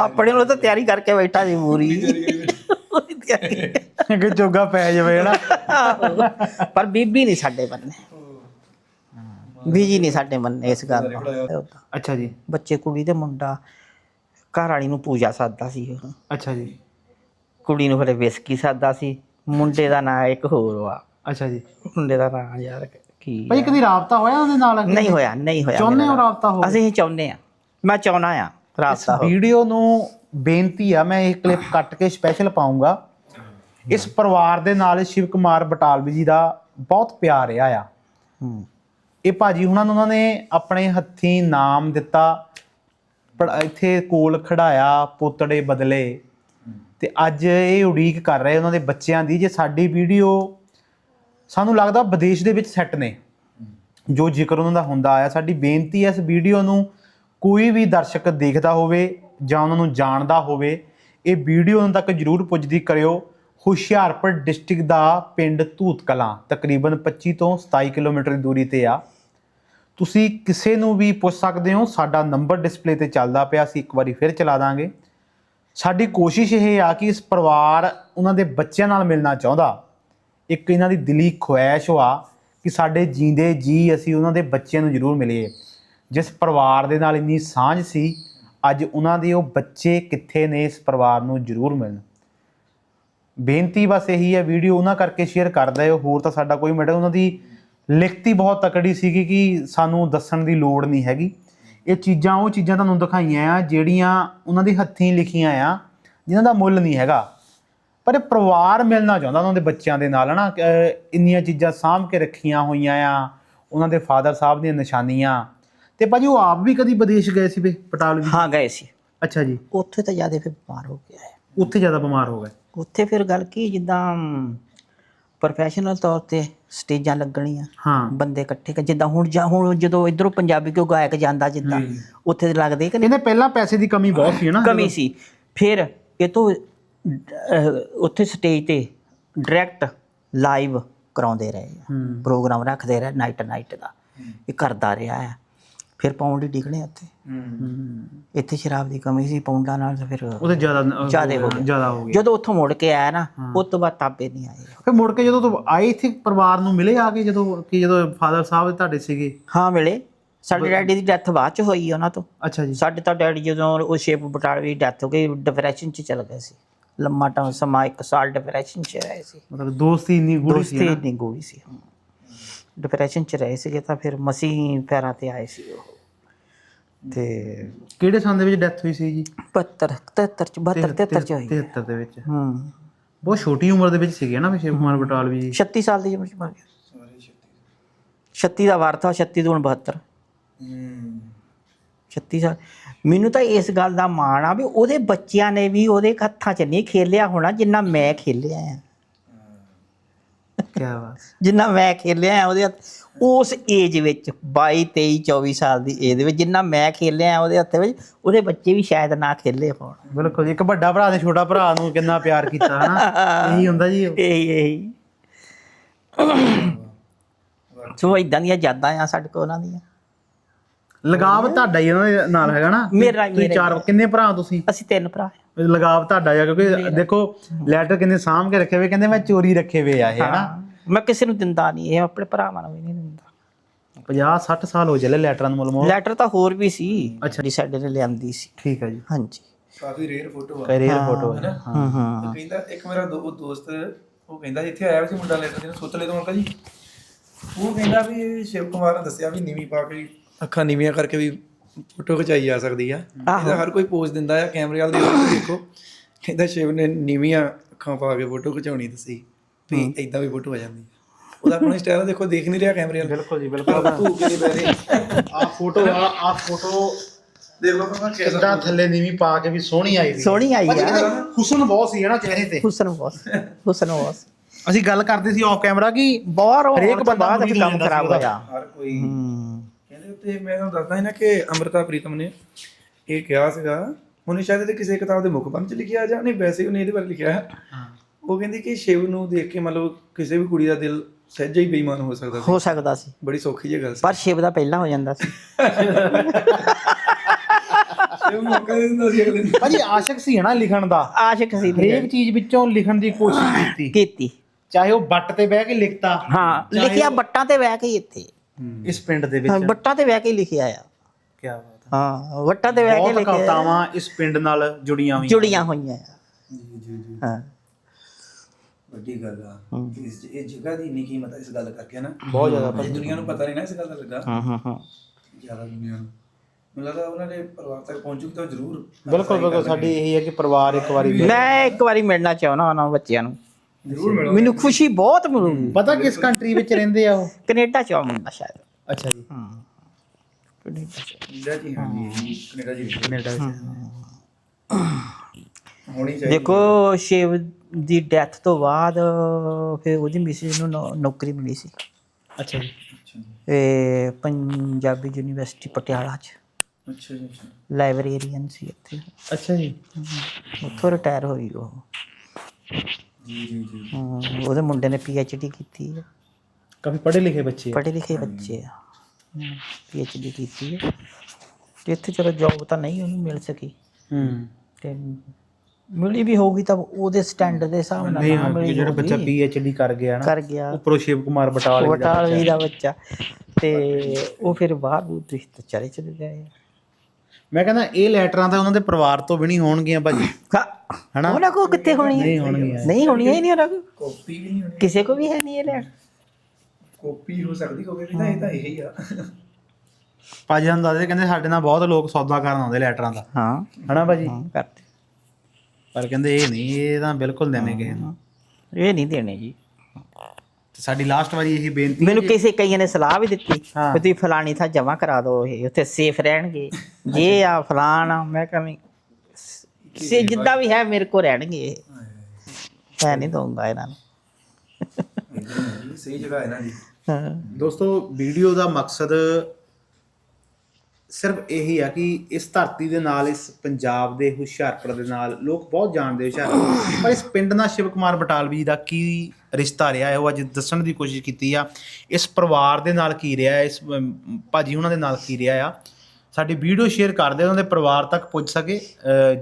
ਆਪਣੇ ਨੂੰ ਤਾਂ ਤਿਆਰੀ ਕਰਕੇ ਬੈਠਾ ਸੀ ਪੂਰੀ। ਉਹਦੀ ਤਿਆਰੀ। ਕਿ ਜੋਗਾ ਪੈ ਜਾਵੇ ਹਨਾ। ਆਹੋ। ਪਰ ਬੀਬੀ ਨਹੀਂ ਸਾਡੇ ਬੰਨੇ। ਬੀਜੀ ਨਹੀਂ ਸਾਡੇ ਬੰਨੇ ਇਸ ਗੱਲ ਦਾ। ਅੱਛਾ ਜੀ। ਬੱਚੇ ਕੁੜੀ ਤੇ ਮੁੰਡਾ। ਘਰ ਵਾਲੀ ਨੂੰ ਪੂਜਾ ਸਾਦਾ ਸੀ ਉਹ। ਅੱਛਾ ਜੀ। ਕੁੜੀ ਨੂੰ ਫਿਰ ਵਿਸਕੀ ਸਾਦਾ ਸੀ ਮੁੰਡੇ ਦਾ ਨਾਂ ਇੱਕ ਹੋਰ ਵਾ। ਅੱਛਾ ਜੀ। ਮੁੰਡੇ ਦਾ ਨਾਂ ਯਾਰ ਕੀ ਭਾਈ ਕਦੀ ਰਾਬਤਾ ਹੋਇਆ ਉਹਦੇ ਨਾਲ? ਨਹੀਂ ਹੋਇਆ ਨਹੀਂ ਹੋਇਆ। ਚਾਹੁੰਦੇ ਹੋ। ਰਾਬਤਾ ਹੋ ਅਸੀਂ ਚਾਹੁੰਦੇ ਆ ਮੈਂ ਚਾਹੁੰਦਾ ਆ ਰਾਸਤਾ ਹੋ ਵੀਡੀਓ ਨੂੰ ਬੇਨਤੀ ਆ ਮੈਂ ਇਹ ਕਲਿੱਪ ਕੱਟ ਕੇ ਸਪੈਸ਼ਲ ਪਾਉਂਗਾ। ਇਸ ਪਰਿਵਾਰ ਦੇ ਨਾਲ ਸ਼ਿਵ ਕੁਮਾਰ ਬਟਾਲਵੀ ਜੀ ਦਾ ਬਹੁਤ ਪਿਆਰ ਰਿਹਾ ਆ। ਹੂੰ। ਇਹ ਭਾਜੀ ਹੁਣਾਂ ਨੂੰ ਉਹਨਾਂ ਨੇ ਆਪਣੇ ਹੱਥੀਂ ਨਾਮ ਦਿੱਤਾ ਪਰ ਇੱਥੇ ਕੋਲ ਖੜਾਇਆ ਪੋਤੜੇ ਬਦਲੇ। ਤੇ ਅੱਜ ਇਹ ਉਡੀਕ ਕਰ ਰਹੇ ਉਹਨਾਂ ਦੇ ਬੱਚਿਆਂ ਦੀ, ਜੇ ਸਾਡੀ ਵੀਡੀਓ ਸਾਨੂੰ ਲੱਗਦਾ ਵਿਦੇਸ਼ ਦੇ ਵਿੱਚ ਸੈੱਟ ਨੇ। ਜੋ ਜ਼ਿਕਰ ਉਹਨਾਂ ਦਾ ਹੁੰਦਾ ਆਇਆ, ਸਾਡੀ ਬੇਨਤੀ ਹੈ ਇਸ ਵੀਡੀਓ ਨੂੰ ਕੋਈ ਵੀ ਦਰਸ਼ਕ ਦੇਖਦਾ ਹੋਵੇ ਜਾਂ ਉਹਨਾਂ ਨੂੰ ਜਾਣਦਾ ਹੋਵੇ, ਇਹ ਵੀਡੀਓ ਉਹਨਾਂ ਤੱਕ ਜਰੂਰ ਪੁੱਜਦੀ ਕਰਿਓ। ਹੁਸ਼ਿਆਰਪੁਰ ਡਿਸਟ੍ਰਿਕਟ ਦਾ ਪਿੰਡ ਧੂਤ ਕਲਾਂ ਤਕਰੀਬਨ 25 ਤੋਂ 27 ਕਿਲੋਮੀਟਰ ਦੀ ਦੂਰੀ ਤੇ ਆ। ਤੁਸੀਂ ਕਿਸੇ ਨੂੰ ਵੀ ਪੁੱਛ ਸਕਦੇ ਹੋ, ਸਾਡਾ ਨੰਬਰ ਡਿਸਪਲੇ ਤੇ ਚੱਲਦਾ ਪਿਆ, ਅਸੀਂ ਇੱਕ ਵਾਰੀ ਫਿਰ ਚਲਾ ਦਾਂਗੇ। ਸਾਡੀ ਕੋਸ਼ਿਸ਼ ਇਹ ਆ ਕਿ ਇਸ ਪਰਿਵਾਰ ਉਹਨਾਂ ਦੇ ਬੱਚਿਆਂ ਨਾਲ ਮਿਲਣਾ ਚਾਹੁੰਦਾ। ਇੱਕ ਇਹਨਾਂ ਦੀ ਦਿਲੀ ਖੁਆਇਸ਼ ਵਾ ਕਿ ਸਾਡੇ ਜੀਂਦੇ ਜੀ ਅਸੀਂ ਉਹਨਾਂ ਦੇ ਬੱਚਿਆਂ ਨੂੰ ਜ਼ਰੂਰ ਮਿਲੀਏ। ਜਿਸ ਪਰਿਵਾਰ ਦੇ ਨਾਲ ਇੰਨੀ ਸਾਂਝ ਸੀ, ਅੱਜ ਉਹਨਾਂ ਦੇ ਉਹ ਬੱਚੇ ਕਿੱਥੇ ਨੇ ਇਸ ਪਰਿਵਾਰ ਨੂੰ ਜ਼ਰੂਰ ਮਿਲਣ। ਬੇਨਤੀ ਬਸ ਇਹੀ ਹੈ, ਵੀਡੀਓ ਉਹਨਾਂ ਕਰਕੇ ਸ਼ੇਅਰ ਕਰਦਾ ਹੈ ਹੋਰ ਤਾਂ ਸਾਡਾ ਕੋਈ ਮੈਟਰ ਉਹਨਾਂ ਦੀ ਲਿਖਤੀ ਬਹੁਤ ਤਕੜੀ ਸੀਗੀ ਕਿ ਸਾਨੂੰ ਦੱਸਣ ਦੀ ਲੋੜ ਨਹੀਂ ਹੈਗੀ। ਇਹ ਚੀਜ਼ਾਂ ਉਹ ਚੀਜ਼ਾਂ ਤੁਹਾਨੂੰ ਦਿਖਾਈਆਂ ਆ ਜਿਹੜੀਆਂ ਉਹਨਾਂ ਦੇ ਹੱਥੀਂ ਲਿਖੀਆਂ ਆ ਜਿਨ੍ਹਾਂ ਦਾ ਮੁੱਲ ਨਹੀਂ ਹੈਗਾ। ਪਰ ਇਹ ਪਰਿਵਾਰ ਮਿਲਣਾ ਚਾਹੁੰਦਾ ਉਹਨਾਂ ਦੇ ਬੱਚਿਆਂ ਦੇ ਨਾਲ ਹਨਾ? ਇੰਨੀਆਂ ਚੀਜ਼ਾਂ ਸਾਂਭ ਕੇ ਰੱਖੀਆਂ ਹੋਈਆਂ ਆ ਉਹਨਾਂ ਦੇ ਫਾਦਰ ਸਾਹਿਬ ਦੀਆਂ ਨਿਸ਼ਾਨੀਆਂ। ਤੇ ਭਾਜੀ ਉਹ ਆਪ ਵੀ ਕਦੀ ਵਿਦੇਸ਼ ਗਏ ਸੀ ਵੇ ਪਟਾਲਵੀ ਹਾਂ ਗਏ ਸੀ। ਅੱਛਾ ਜੀ। ਉੱਥੇ ਤਾਂ ਜ਼ਿਆਦਾ ਫਿਰ ਬਿਮਾਰ ਹੋ ਗਿਆ ਹੈ। ਉੱਥੇ ਜ਼ਿਆਦਾ ਬਿਮਾਰ ਹੋ ਗਏ? ਉੱਥੇ ਫਿਰ ਗੱਲ ਕੀ ਜਿੱਦਾਂ ਪ੍ਰੋਫੈਸ਼ਨਲ ਤੌਰ ਤੇ ਸਟੇਜਾਂ ਲੱਗਣੀਆਂ ਹਾਂ। ਬੰਦੇ ਇਕੱਠੇ ਕਰ ਜਿੱਦਾਂ ਹੁਣ ਜਾਂ ਹੁਣ ਜਦੋਂ ਇਧਰੋਂ ਪੰਜਾਬੀ ਕਿਉਂ ਗਾਇਕ ਜਾਂਦਾ ਜਿੱਦਾਂ ਉੱਥੇ ਲੱਗਦੇ ਕਿ ਨਹੀਂ? ਇਹਨੇ ਪਹਿਲਾਂ ਪੈਸੇ ਦੀ ਕਮੀ ਬਹੁਤ ਸੀ ਨਾ ਕਮੀ ਸੀ। ਫਿਰ ਇਹ ਤੋਂ ਉੱਥੇ ਸਟੇਜ ਤੇ ਡਾਇਰੈਕਟ ਲਾਈਵ ਕਰਾਉਂਦੇ ਰਹੇ ਪ੍ਰੋਗਰਾਮ ਰੱਖਦੇ ਰਹੇ ਨਾਈਟ ਨਾਈਟ ਦਾ ਇਹ ਕਰਦਾ ਰਿਹਾ ਹੈ ਫਿਰ ਪਾਉਂਡ ਹੀ ਡਿਗਣੇ ਹੂੰ। ਇੱਥੇ ਸ਼ਰਾਬ ਦੀ ਕਮੀ ਸੀ ਪਾਉਂਡਾਂ ਨਾਲ ਤਾਂ ਫਿਰ ਉਹਦੇ ਜ਼ਿਆਦਾ ਜ਼ਿਆਦੇ ਹੋ ਗਿਆ। ਜ਼ਿਆਦਾ ਹੋ ਗਿਆ। ਜਦੋਂ ਉੱਥੋਂ ਮੁੜ ਕੇ ਆਇਆ ਨਾ ਉਸ ਤੋਂ ਬਾਅਦ ਤਾਬੇ ਨਹੀਂ ਆਏ। ਫਿਰ ਮੁੜ ਕੇ ਜਦੋਂ ਤੂੰ ਆਏ ਇੱਥੇ ਪਰਿਵਾਰ ਨੂੰ ਮਿਲੇ ਆ ਕੇ ਜਦੋਂ ਕਿ ਜਦੋਂ ਫਾਦਰ ਸਾਹਿਬ ਤੁਹਾਡੇ ਸੀਗੇ? ਹਾਂ ਮਿਲੇ। ਸਾਡੇ ਡੈਡੀ ਦੀ ਡੈਥ ਬਾਅਦ ਚ ਹੋਈ ਉਹਨਾਂ ਤੋਂ। ਅੱਛਾ ਜੀ। ਸਾਡੇ ਤਾਂ ਡੈਡੀ ਜਦੋਂ ਉਹ ਸ਼ੇਪ ਬਟਾਲਵੀ ਡੈਥ ਹੋ ਗਈ ਡਿਪਰੈਸ਼ਨ ਚ ਚਲ ਗਏ ਸੀ। ਲੰਮਾ ਟਾਈਮ ਸਮਾਂ ਇੱਕ ਸਾਲ ਡਿਪਰੈਸ਼ਨ ਚ ਰਹੇ ਸੀ। ਮਤਲਬ ਦੋਸਤੀ ਇੰਨੀ ਗੂੜੀ ਸੀ ਦੋਸਤੀ ਨਹੀਂ ਗੋਲੀ ਸੀ। ਡਿਪਰੈਸ਼ਨ ਚ ਰਹੇ ਸੀਗੇ ਤਾਂ ਫਿਰ ਮਸੀਹ ਪੈਰਾਂ ਤੇ ਆਏ ਸੀ ਉਹ। ਤੇ ਕਿਹੜੇ ਸਾਲ ਦੇ ਵਿੱਚ ਡੈਥ ਹੋਈ ਸੀ ਜੀ? 72 73 ਚ 72 73 ਚ ਹੋਈ 73 ਦੇ ਵਿੱਚ। ਹੂੰ। ਬਹੁਤ ਛੋਟੀ ਉਮਰ ਦੇ ਵਿੱਚ ਸੀਗੇ ਨਾ ਵੀ ਸ਼ਿਵ ਕੁਮਾਰ ਬਟਾਲਵੀ ਜੀ। 36 ਸਾਲ ਦੀ ਉਮਰ ਚ ਮਰ ਗਿਆ। 36 ਦਾ ਵਾਰ ਥਾ 36 ਤੋਂ ਹੁਣ 72 36 ਸਾਲ। ਮੈਨੂੰ ਤਾਂ ਇਸ ਗੱਲ ਦਾ ਮਾਣ ਆ ਵੀ ਉਹਦੇ ਬੱਚਿਆਂ ਨੇ ਵੀ ਉਹਦੇ ਹੱਥਾਂ 'ਚ ਨਹੀਂ ਖੇਲਿਆ ਹੋਣਾ ਜਿੰਨਾ ਮੈਂ ਖੇਲਿਆ ਆ। ਕੀ ਬਾਤ। ਜਿੰਨਾ ਮੈਂ ਖੇਲਿਆ ਆ ਉਹਦੇ ਉਸ ਏਜ ਵਿੱਚ 22 23 24 ਸਾਲ ਦੀ ਏਜ ਦੇ ਵਿੱਚ ਜਿੰਨਾ ਮੈਂ ਖੇਲਿਆ ਉਹਦੇ ਹੱਥ ਵਿੱਚ ਉਹਦੇ ਬੱਚੇ ਵੀ ਸ਼ਾਇਦ ਨਾ ਖੇਲੇ ਹੋਣ। ਬਿਲਕੁਲ ਜੀ ਇੱਕ ਵੱਡਾ ਭਰਾ ਨੇ ਛੋਟਾ ਭਰਾ ਨੂੰ ਕਿੰਨਾ ਪਿਆਰ ਕੀਤਾ ਹਨਾ? ਇਹੀ ਹੁੰਦਾ ਜੀ ਇਹੀ ਇਹੀ। ਸੋ ਇਦਾਂ ਦੀਆਂ ਯਾਦਾਂ ਆ ਸਾਡੇ ਕੋਲ ਉਹਨਾਂ ਦੀਆਂ। ਲਗਾਵ ਤੁਹਾਡਾ ਹੀ ਉਹਨਾਂ ਦੇ ਨਾਲ ਹੈਗਾ ਨਾ? ਮੇਰਾ ਹੀ, ਤੁਸੀਂ ਚਾਰ ਕਿੰਨੇ ਭਰਾ ਤੁਸੀਂ? ਅਸੀਂ ਤਿੰਨ ਭਰਾ ਲਗਾਵ ਤੁਹਾਡਾ ਆ ਕਿਉਂਕਿ ਦੇਖੋ ਲੈਟਰ ਕਿੰਨੇ ਸਾਂਭ ਕੇ ਰੱਖੇ ਹੋਏ ਕਹਿੰਦੇ ਮੈਂ ਚੋਰੀ ਰੱਖੇ ਹੋਏ ਆ ਇਹ ਹਨਾ? ਮੈਂ ਕਿਸੇ ਨੂੰ ਦਿੰਦਾ ਨਹੀਂ ਇਹ ਆਪਣੇ ਭਰਾਵਾਂ ਨੂੰ ਵੀ ਨਹੀਂ 50 60 ਸਾਲ ਹੋ ਚੱਲੇ ਲੈਟਰਾਂ ਨੂੰ ਮਲਮੋ ਲੈਟਰ ਤਾਂ ਹੋਰ ਵੀ ਸੀ ਅੱਛਾ। ਜੀ ਸਾਡੇ ਨੇ ਲਿਆਂਦੀ ਸੀ। ਠੀਕ ਹੈ ਜੀ। ਹਾਂਜੀ। ਕਾਫੀ ਰੇਅਰ ਫੋਟੋ ਆ। ਕਰੀਅਰ ਫੋਟੋ ਹਾਂ ਹਾਂ। ਉਹ ਕਹਿੰਦਾ ਇੱਕ ਮੇਰਾ ਦੋ ਦੋਸਤ ਉਹ ਕਹਿੰਦਾ ਇੱਥੇ ਆਇਆ ਸੀ ਮੁੰਡਾ ਲੈਟਰ ਦੇਣ ਸੋਚ ਲੈ ਤੋਂ ਅੰਕਲ ਜੀ। ਉਹ ਕਹਿੰਦਾ ਵੀ ਸ਼ਿਵ ਕੁਮਾਰ ਨੇ ਦੱਸਿਆ ਵੀ ਨੀਵੀਂ ਪਾ ਕੇ ਵੀ ਅੱਖਾਂ ਨੀਵੀਆਂ ਕਰਕੇ ਵੀ ਫੋਟੋ ਖਿਚਾਈ ਜਾ ਸਕਦੀ ਆ। ਇਹਦਾ ਹਰ ਕੋਈ ਪੋਜ਼ ਦਿੰਦਾ ਆ ਕੈਮਰੇ ਵਾਲ ਦੀ ਦੇਖੋ। ਕਹਿੰਦਾ ਸ਼ਿਵ ਨੇ ਨੀਵੀਆਂ ਅੱਖਾਂ ਪਾ ਕੇ ਫੋਟੋ ਖਿਚਾਉਣੀ ਦੱਸੀ ਵੀ ਇਦਾਂ ਵੀ ਫੋਟੋ ਆ ਜਾਂਦੀ ਉਹਦਾ ਆਪਣਾ ਸਟਾਈਲ ਦੇਖੋ ਦੇਖ ਨਹੀਂ ਰਿਹਾ ਕੈਮਰੇ ਵਾਲ। ਬਿਲਕੁਲ ਜੀ ਬਿਲਕੁਲ। ਧੂਪ ਕੇ ਨਹੀਂ ਪੈ ਰਹੀ ਆ ਫੋਟੋ ਆ ਆ ਫੋਟੋ ਦੇਖ ਲਓ ਕਿਹਦਾ ਕਿੱਦਾਂ ਥੱਲੇ ਨੀਵੀਂ ਪਾ ਕੇ ਵੀ ਸੋਹਣੀ ਆਈ ਵੀ ਸੋਹਣੀ ਆਈ ਆ। ਹੁਸਨ ਬਹੁਤ ਸੀ ਨਾ ਚਿਹਰੇ ਤੇ। ਹੁਸਨ ਬੋਸ ਹੁਸਨ ਬੋਸ। ਅਸੀਂ ਗੱਲ ਕਰਦੇ ਸੀ ਆਫ ਕੈਮਰਾ ਕਿ ਬਾਹਰ ਉਹ ਹਰੇਕ ਬੰਦਾ ਹੋ ਕੰਮ ਖਰਾਬ ਹੋਇਆ। ਹਰ ਕੋਈ ਹੂੰ। ਕਹਿੰਦੇ ਉੱਤੇ ਮੈਂ ਤੁਹਾਨੂੰ ਦੱਸਦਾ ਸੀ ਨਾ ਕਿ ਅੰਮ੍ਰਿਤਾ ਪ੍ਰੀਤਮ ਨੇ ਇਹ ਕਿਹਾ ਸੀਗਾ ਉਹਨੇ ਸ਼ਾਇਦ ਇਹਦੇ ਕਿਸੇ ਕਿਤਾਬ ਦੇ ਮੁੱਖ ਬੰਦ ਚ ਲਿਖਿਆ ਜਾਂ ਨਹੀਂ ਵੈਸੇ ਉਹਨੇ ਇਹਦੇ ਬਾਰੇ ਲਿਖਿਆ ਹੈ। ਉਹ ਕਹਿੰਦੀ ਕਿ ਸ਼ਿਵ ਨੂੰ ਦੇਖ ਕੇ ਮਤਲਬ ਕਿਸੇ ਵੀ ਕੁੜੀ ਦਾ ਦਿਲ ਸਹਿਜੇ ਹੀ ਬੇਈਮਾਨ ਹੋ ਸਕਦਾ ਸੀ। ਹੋ ਸਕਦਾ ਸੀ। ਬੜੀ ਸੌਖੀ ਜਿਹੀ ਗੱਲ ਸੀ। ਪਰ ਸ਼ਿਵ ਦਾ ਪਹਿਲਾਂ ਹੋ ਜਾਂਦਾ ਸੀ। ਸ਼ਿਵ ਮੌਕਾ ਦੇ ਦਿੰਦਾ ਸੀ ਅਗਲੇ ਨੂੰ। ਭਾਜੀ ਆਸ਼ਿਕ ਸੀ ਹਨਾ ਲਿਖਣ ਦਾ? ਆਸ਼ਿਕ ਸੀ ਹਰੇਕ ਚੀਜ਼ ਵਿੱਚੋਂ ਲਿਖਣ ਦੀ ਕੋਸ਼ਿਸ਼ ਕੀਤੀ। ਕੀਤੀ। ਚਾਹੇ ਉਹ ਬੱਟ ਤੇ ਬਹਿ ਕੇ ਲਿਖਤਾ। ਹਾਂ ਲਿਖਿਆ ਬੱਟਾਂ ਤੇ ਬਹਿ ਕੇ ਹੀ ਇੱਥੇ। ਇਸ ਪਿੰਡ ਦੇ ਹਾਂ, ਵਿੱਚ। ਬੱਟਾਂ ਤੇ ਬਹਿ ਕੇ ਹੀ ਲਿਖਿਆ ਆ। ਕੀ ਬਾਤ ਹੈ ਬੱਟਾਂ ਤੇ ਬਹਿ ਕੇ ਬਹੁਤ ਲਿਖਿਆ ਕਵਿਤਾਵਾਂ ਇਸ ਪਿੰਡ ਨਾਲ ਜੁੜੀਆਂ ਹੋਈਆਂ। ਜੁੜੀਆਂ ਹੋਈਆਂ ਆ। ਜੀ ਜੀ ਜੀ। ਹਾਂ। ਵੱਡੀ ਗੱਲ ਆ। ਇਸ ਇਹ ਜਗ੍ਹਾ ਦੀ ਇੰਨੀ ਕੀਮਤ ਇਸ ਗੱਲ ਕਰਕੇ ਨਾ। ਬਹੁਤ ਜ਼ਿਆਦਾ ਇਹ ਦੁਨੀਆ ਨੂੰ ਪਤਾ ਨਹੀਂ ਨਾ ਇਸ ਗੱਲ ਦਾ ਲੱਗਾ। ਹਾਂ ਹਾਂ ਹਾਂ। ਜ਼ਿਆਦਾ ਦੁਨੀਆ ਨੂੰ। ਮੈਨੂੰ ਲੱਗਦਾ ਉਹਨਾਂ ਦੇ ਪਰਿਵਾਰ ਤੱਕ ਪਹੁੰਚੂਗੀ ਤਾਂ ਜ਼ਰੂਰ ਬਿਲਕੁਲ ਬਿਲਕੁਲ। ਸਾਡੀ ਇਹੀ ਹੈ ਕਿ ਪਰਿਵਾਰ ਇੱਕ ਵਾਰੀ ਮੈਂ ਇੱਕ ਵਾਰੀ ਮਿਲਣਾ ਚਾਹੁੰਦਾ ਉਹਨਾਂ ਬੱਚਿਆਂ ਨੂੰ। ਜ਼ਰੂਰ ਮਿਲੋ। ਮੈਨੂੰ ਖੁਸ਼ੀ ਬਹੁਤ ਮਿਲੂਗੀ। ਪਤਾ ਕਿਸ ਕੰਟਰੀ ਵਿੱਚ ਰਹਿੰਦੇ ਆ ਉਹ? ਕੈਨੇਡਾ ਚ ਆਉਂਦਾ ਸ਼ਾਇਦ। ਅੱਛਾ ਜੀ। ਹਾਂ। ਕੈਨੇਡਾ ਚ। ਕੈਨੇਡਾ ਜੀ ਹਾਂ ਜੀ ਕੈਨੇਡਾ ਜੀ। ਕੈਨੇਡਾ ਵਿੱਚ। ਹੋਣੀ ਚਾਹੀਦੀ ਦੇਖੋ ਸ਼ਿਵ ਦੀ ਡੈਥ ਤੋਂ ਬਾਅਦ ਫਿਰ ਉਹਦੀ ਮਿਸਿਸ ਨੂੰ ਨੌ- ਨੌਕਰੀ ਮਿਲੀ ਸੀ। ਅੱਛਾ ਜੀ। ਅੱਛਾ ਜੀ। ਇਹ ਪੰਜਾਬੀ ਯੂਨੀਵਰਸਿਟੀ ਪਟਿਆਲਾ ਚ। ਅੱਛਾ ਜੀ ਅੱਛਾ। ਲਾਇਬ੍ਰੇਰੀਅਨ ਸੀ ਇੱਥੇ ਅੱਛਾ ਜੀ। ਉੱਥੋਂ ਰਿਟਾਇਰ ਹੋਈ ਉਹ। ਜੀ ਜੀ ਜੀ। ਹਾਂ, ਉਹਦੇ ਮੁੰਡੇ ਨੇ ਡੀ ਕੀਤੀ ਹੈ। ਕਾਫੀ ਪੜ੍ਹੇ ਲਿਖੇ ਬੱਚੇ ਆ। ਪੜ੍ਹੇ ਲਿਖੇ ਬੱਚੇ ਆ। ਡੀ ਕੀਤੀ ਹੈ। ਤੇ ਇੱਥੇ ਚਲੋ ਜੌਬ ਤਾਂ ਨਹੀਂ ਉਹਨੂੰ ਮਿਲ ਸਕੀ। ਹੂੰ। ਤੇ ਮਿਲੀ ਵੀ ਹੋਊਗੀ ਤਾਂ ਉਹਦੇ ਸਟੈਂਡਰਡ ਦੇ ਹਿਸਾਬ ਨਾਲ ਨਹੀਂ ਨਾ ਹਾਂ ਮਿਲੀ ਜਿਹੜਾ ਬੱਚਾ ਹੋਊਗੀ। ਪੀਐਚਡੀ ਕਰ ਗਿਆ ਨਾ ਕਰ ਗਿਆ। ਉੱਪਰੋਂ ਸ਼ਿਵ ਕੁਮਾਰ ਬਟਾਲ ਬਟਾਲਵੀ ਦਾ ਬੱਚਾ। ਤੇ ਉਹ ਫਿਰ ਬਾਹਰ ਬੂਰ ਤੇ ਚਲੇ ਚਲੇ ਗਏ। ਮੈਂ ਕਹਿੰਦਾ ਇਹ ਲੈਟਰਾਂ ਤਾਂ ਉਹਨਾਂ ਦੇ ਪਰਿਵਾਰ ਤੋਂ ਵੀ ਨਹੀਂ ਹੋਣਗੀਆਂ ਭਾਜੀ। ਹਨਾ? ਉਹਨਾਂ ਕੋ ਕਿੱਥੇ ਹੋਣੀ ਨਹੀਂ ਹੋਣਗੀਆਂ। ਨਹੀਂ ਹੋਣੀਆਂ ਹੀ ਨਹੀਂ ਉਹਨਾਂ ਕੋਲ। ਕਾਪੀ ਵੀ ਨਹੀਂ ਹੋਣੀ। ਕਿਸੇ ਕੋ ਵੀ ਹੈ ਨਹੀਂ ਇਹ ਲੈਣ ਕਾਪੀ ਹੋ ਸਕਦੀ ਕੋਈ ਵੀ ਤਾਂ ਇਹ ਤਾਂ ਇਹੀ ਆ। ਭਾਜੀ ਨੂੰ ਦੱਸਦੇ ਕਹਿੰਦੇ ਸਾਡੇ ਨਾਲ ਬਹੁਤ ਲੋਕ ਸੌਦਾ ਕਰਨ ਆਉਂਦੇ ਲੈਟਰਾਂ ਦਾ। ਹਾਂ। ਹਨਾ ਭਾਜੀ? ਹਾਂ ਕਰਦੇ। ਪਰ ਕਹਿੰਦੇ ਇਹ ਨਹੀਂ ਇਹ ਤਾਂ ਬਿਲਕੁਲ ਦੇਣੇ ਕਿਸੇ ਨੂੰ। ਇਹ ਨਹੀਂ ਦੇਣੇ ਜੀ। ਤੇ ਸਾਡੀ ਲਾਸਟ ਵਾਰੀ ਇਹੀ ਬੇਨਤੀ ਮੈਨੂੰ ਕਿਸੇ ਕਈਆਂ ਨੇ ਸਲਾਹ ਵੀ ਦਿੱਤੀ। ਕਿ ਤੁਸੀਂ ਫਲਾਣੀ ਥਾਂ ਜਮਾ ਕਰਾ ਦਿਓ ਇਹ ਉੱਥੇ ਸੇਫ ਰਹਿਣਗੇ। ਜੇ ਆ ਫਲਾਣਾ ਮੈਂ ਕਹਿੰਦੀ ਸੇ ਜਿੱਦਾਂ ਵੀ ਹੈ ਮੇਰੇ ਕੋ ਰਹਿਣਗੇ ਇਹ। ਮੈਂ ਨਹੀਂ ਦਊਂਗਾ ਇਹਨਾਂ ਨੂੰ। ਸਹੀ ਜਗ੍ਹਾ ਹੈ ਨਾ ਜੀ। ਹਾਂ। ਦੋਸਤੋ ਵੀਡੀਓ ਦਾ ਮਕਸਦ ਸਿਰਫ ਇਹੀ ਆ ਕਿ ਇਸ ਧਰਤੀ ਦੇ ਨਾਲ ਇਸ ਪੰਜਾਬ ਦੇ ਹੁਸ਼ਿਆਰਪੁਰ ਦੇ ਨਾਲ ਲੋਕ ਬਹੁਤ ਜਾਣਦੇ ਹੁਸ਼ਿਆਰਪੁਰ ਪਰ ਇਸ ਪਿੰਡ ਨਾਲ ਸ਼ਿਵ ਕੁਮਾਰ ਬਟਾਲਵੀ ਦਾ ਕੀ ਰਿਸ਼ਤਾ ਰਿਹਾ? ਹੈ ਉਹ ਅੱਜ ਦੱਸਣ ਦੀ ਕੋਸ਼ਿਸ਼ ਕੀਤੀ ਆ। ਇਸ ਪਰਿਵਾਰ ਦੇ ਨਾਲ ਕੀ ਰਿਹਾ? ਹੈ, ਇਸ ਅਮ, ਭਾਜੀ ਉਹਨਾਂ ਦੇ ਨਾਲ ਕੀ ਰਿਹਾ ਆ? ਸਾਡੀ ਵੀਡੀਓ ਸ਼ੇਅਰ ਕਰਦੇ ਉਹਨਾਂ ਦੇ ਪਰਿਵਾਰ ਤੱਕ ਪੁੱਜ ਸਕੇ।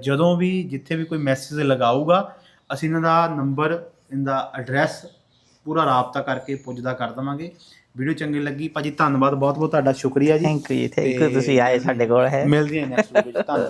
ਜਦੋਂ ਵੀ ਜਿੱਥੇ ਵੀ ਕੋਈ ਮੈਸੇਜ ਲਗਾਊਗਾ ਅਸੀਂ ਇਹਨਾਂ ਦਾ ਨੰਬਰ ਇਹਨਾਂ ਦਾ ਐਡਰੈਸ ਪੂਰਾ ਰਾਬਤਾ ਕਰਕੇ ਪੁੱਜਦਾ ਕਰ ਦਵਾਂਗੇ। ਵੀਡੀਓ ਚੰਗੀ ਲੱਗੀ ਭਾਜੀ ਧੰਨਵਾਦ ਬਹੁਤ ਬਹੁਤ ਤੁਹਾਡਾ ਸ਼ੁਕਰੀਆ ਜੀ। ਥੈਂਕ ਯੂ ਥੈਂਕ ਯੂ ਤੁਸੀਂ ਆਏ ਸਾਡੇ ਕੋਲ ਹੈ। ਮਿਲਦੇ ਹਾਂ ਨੈਕਸਟ ਵੀਡੀਓ ਧੰਨਵਾਦ।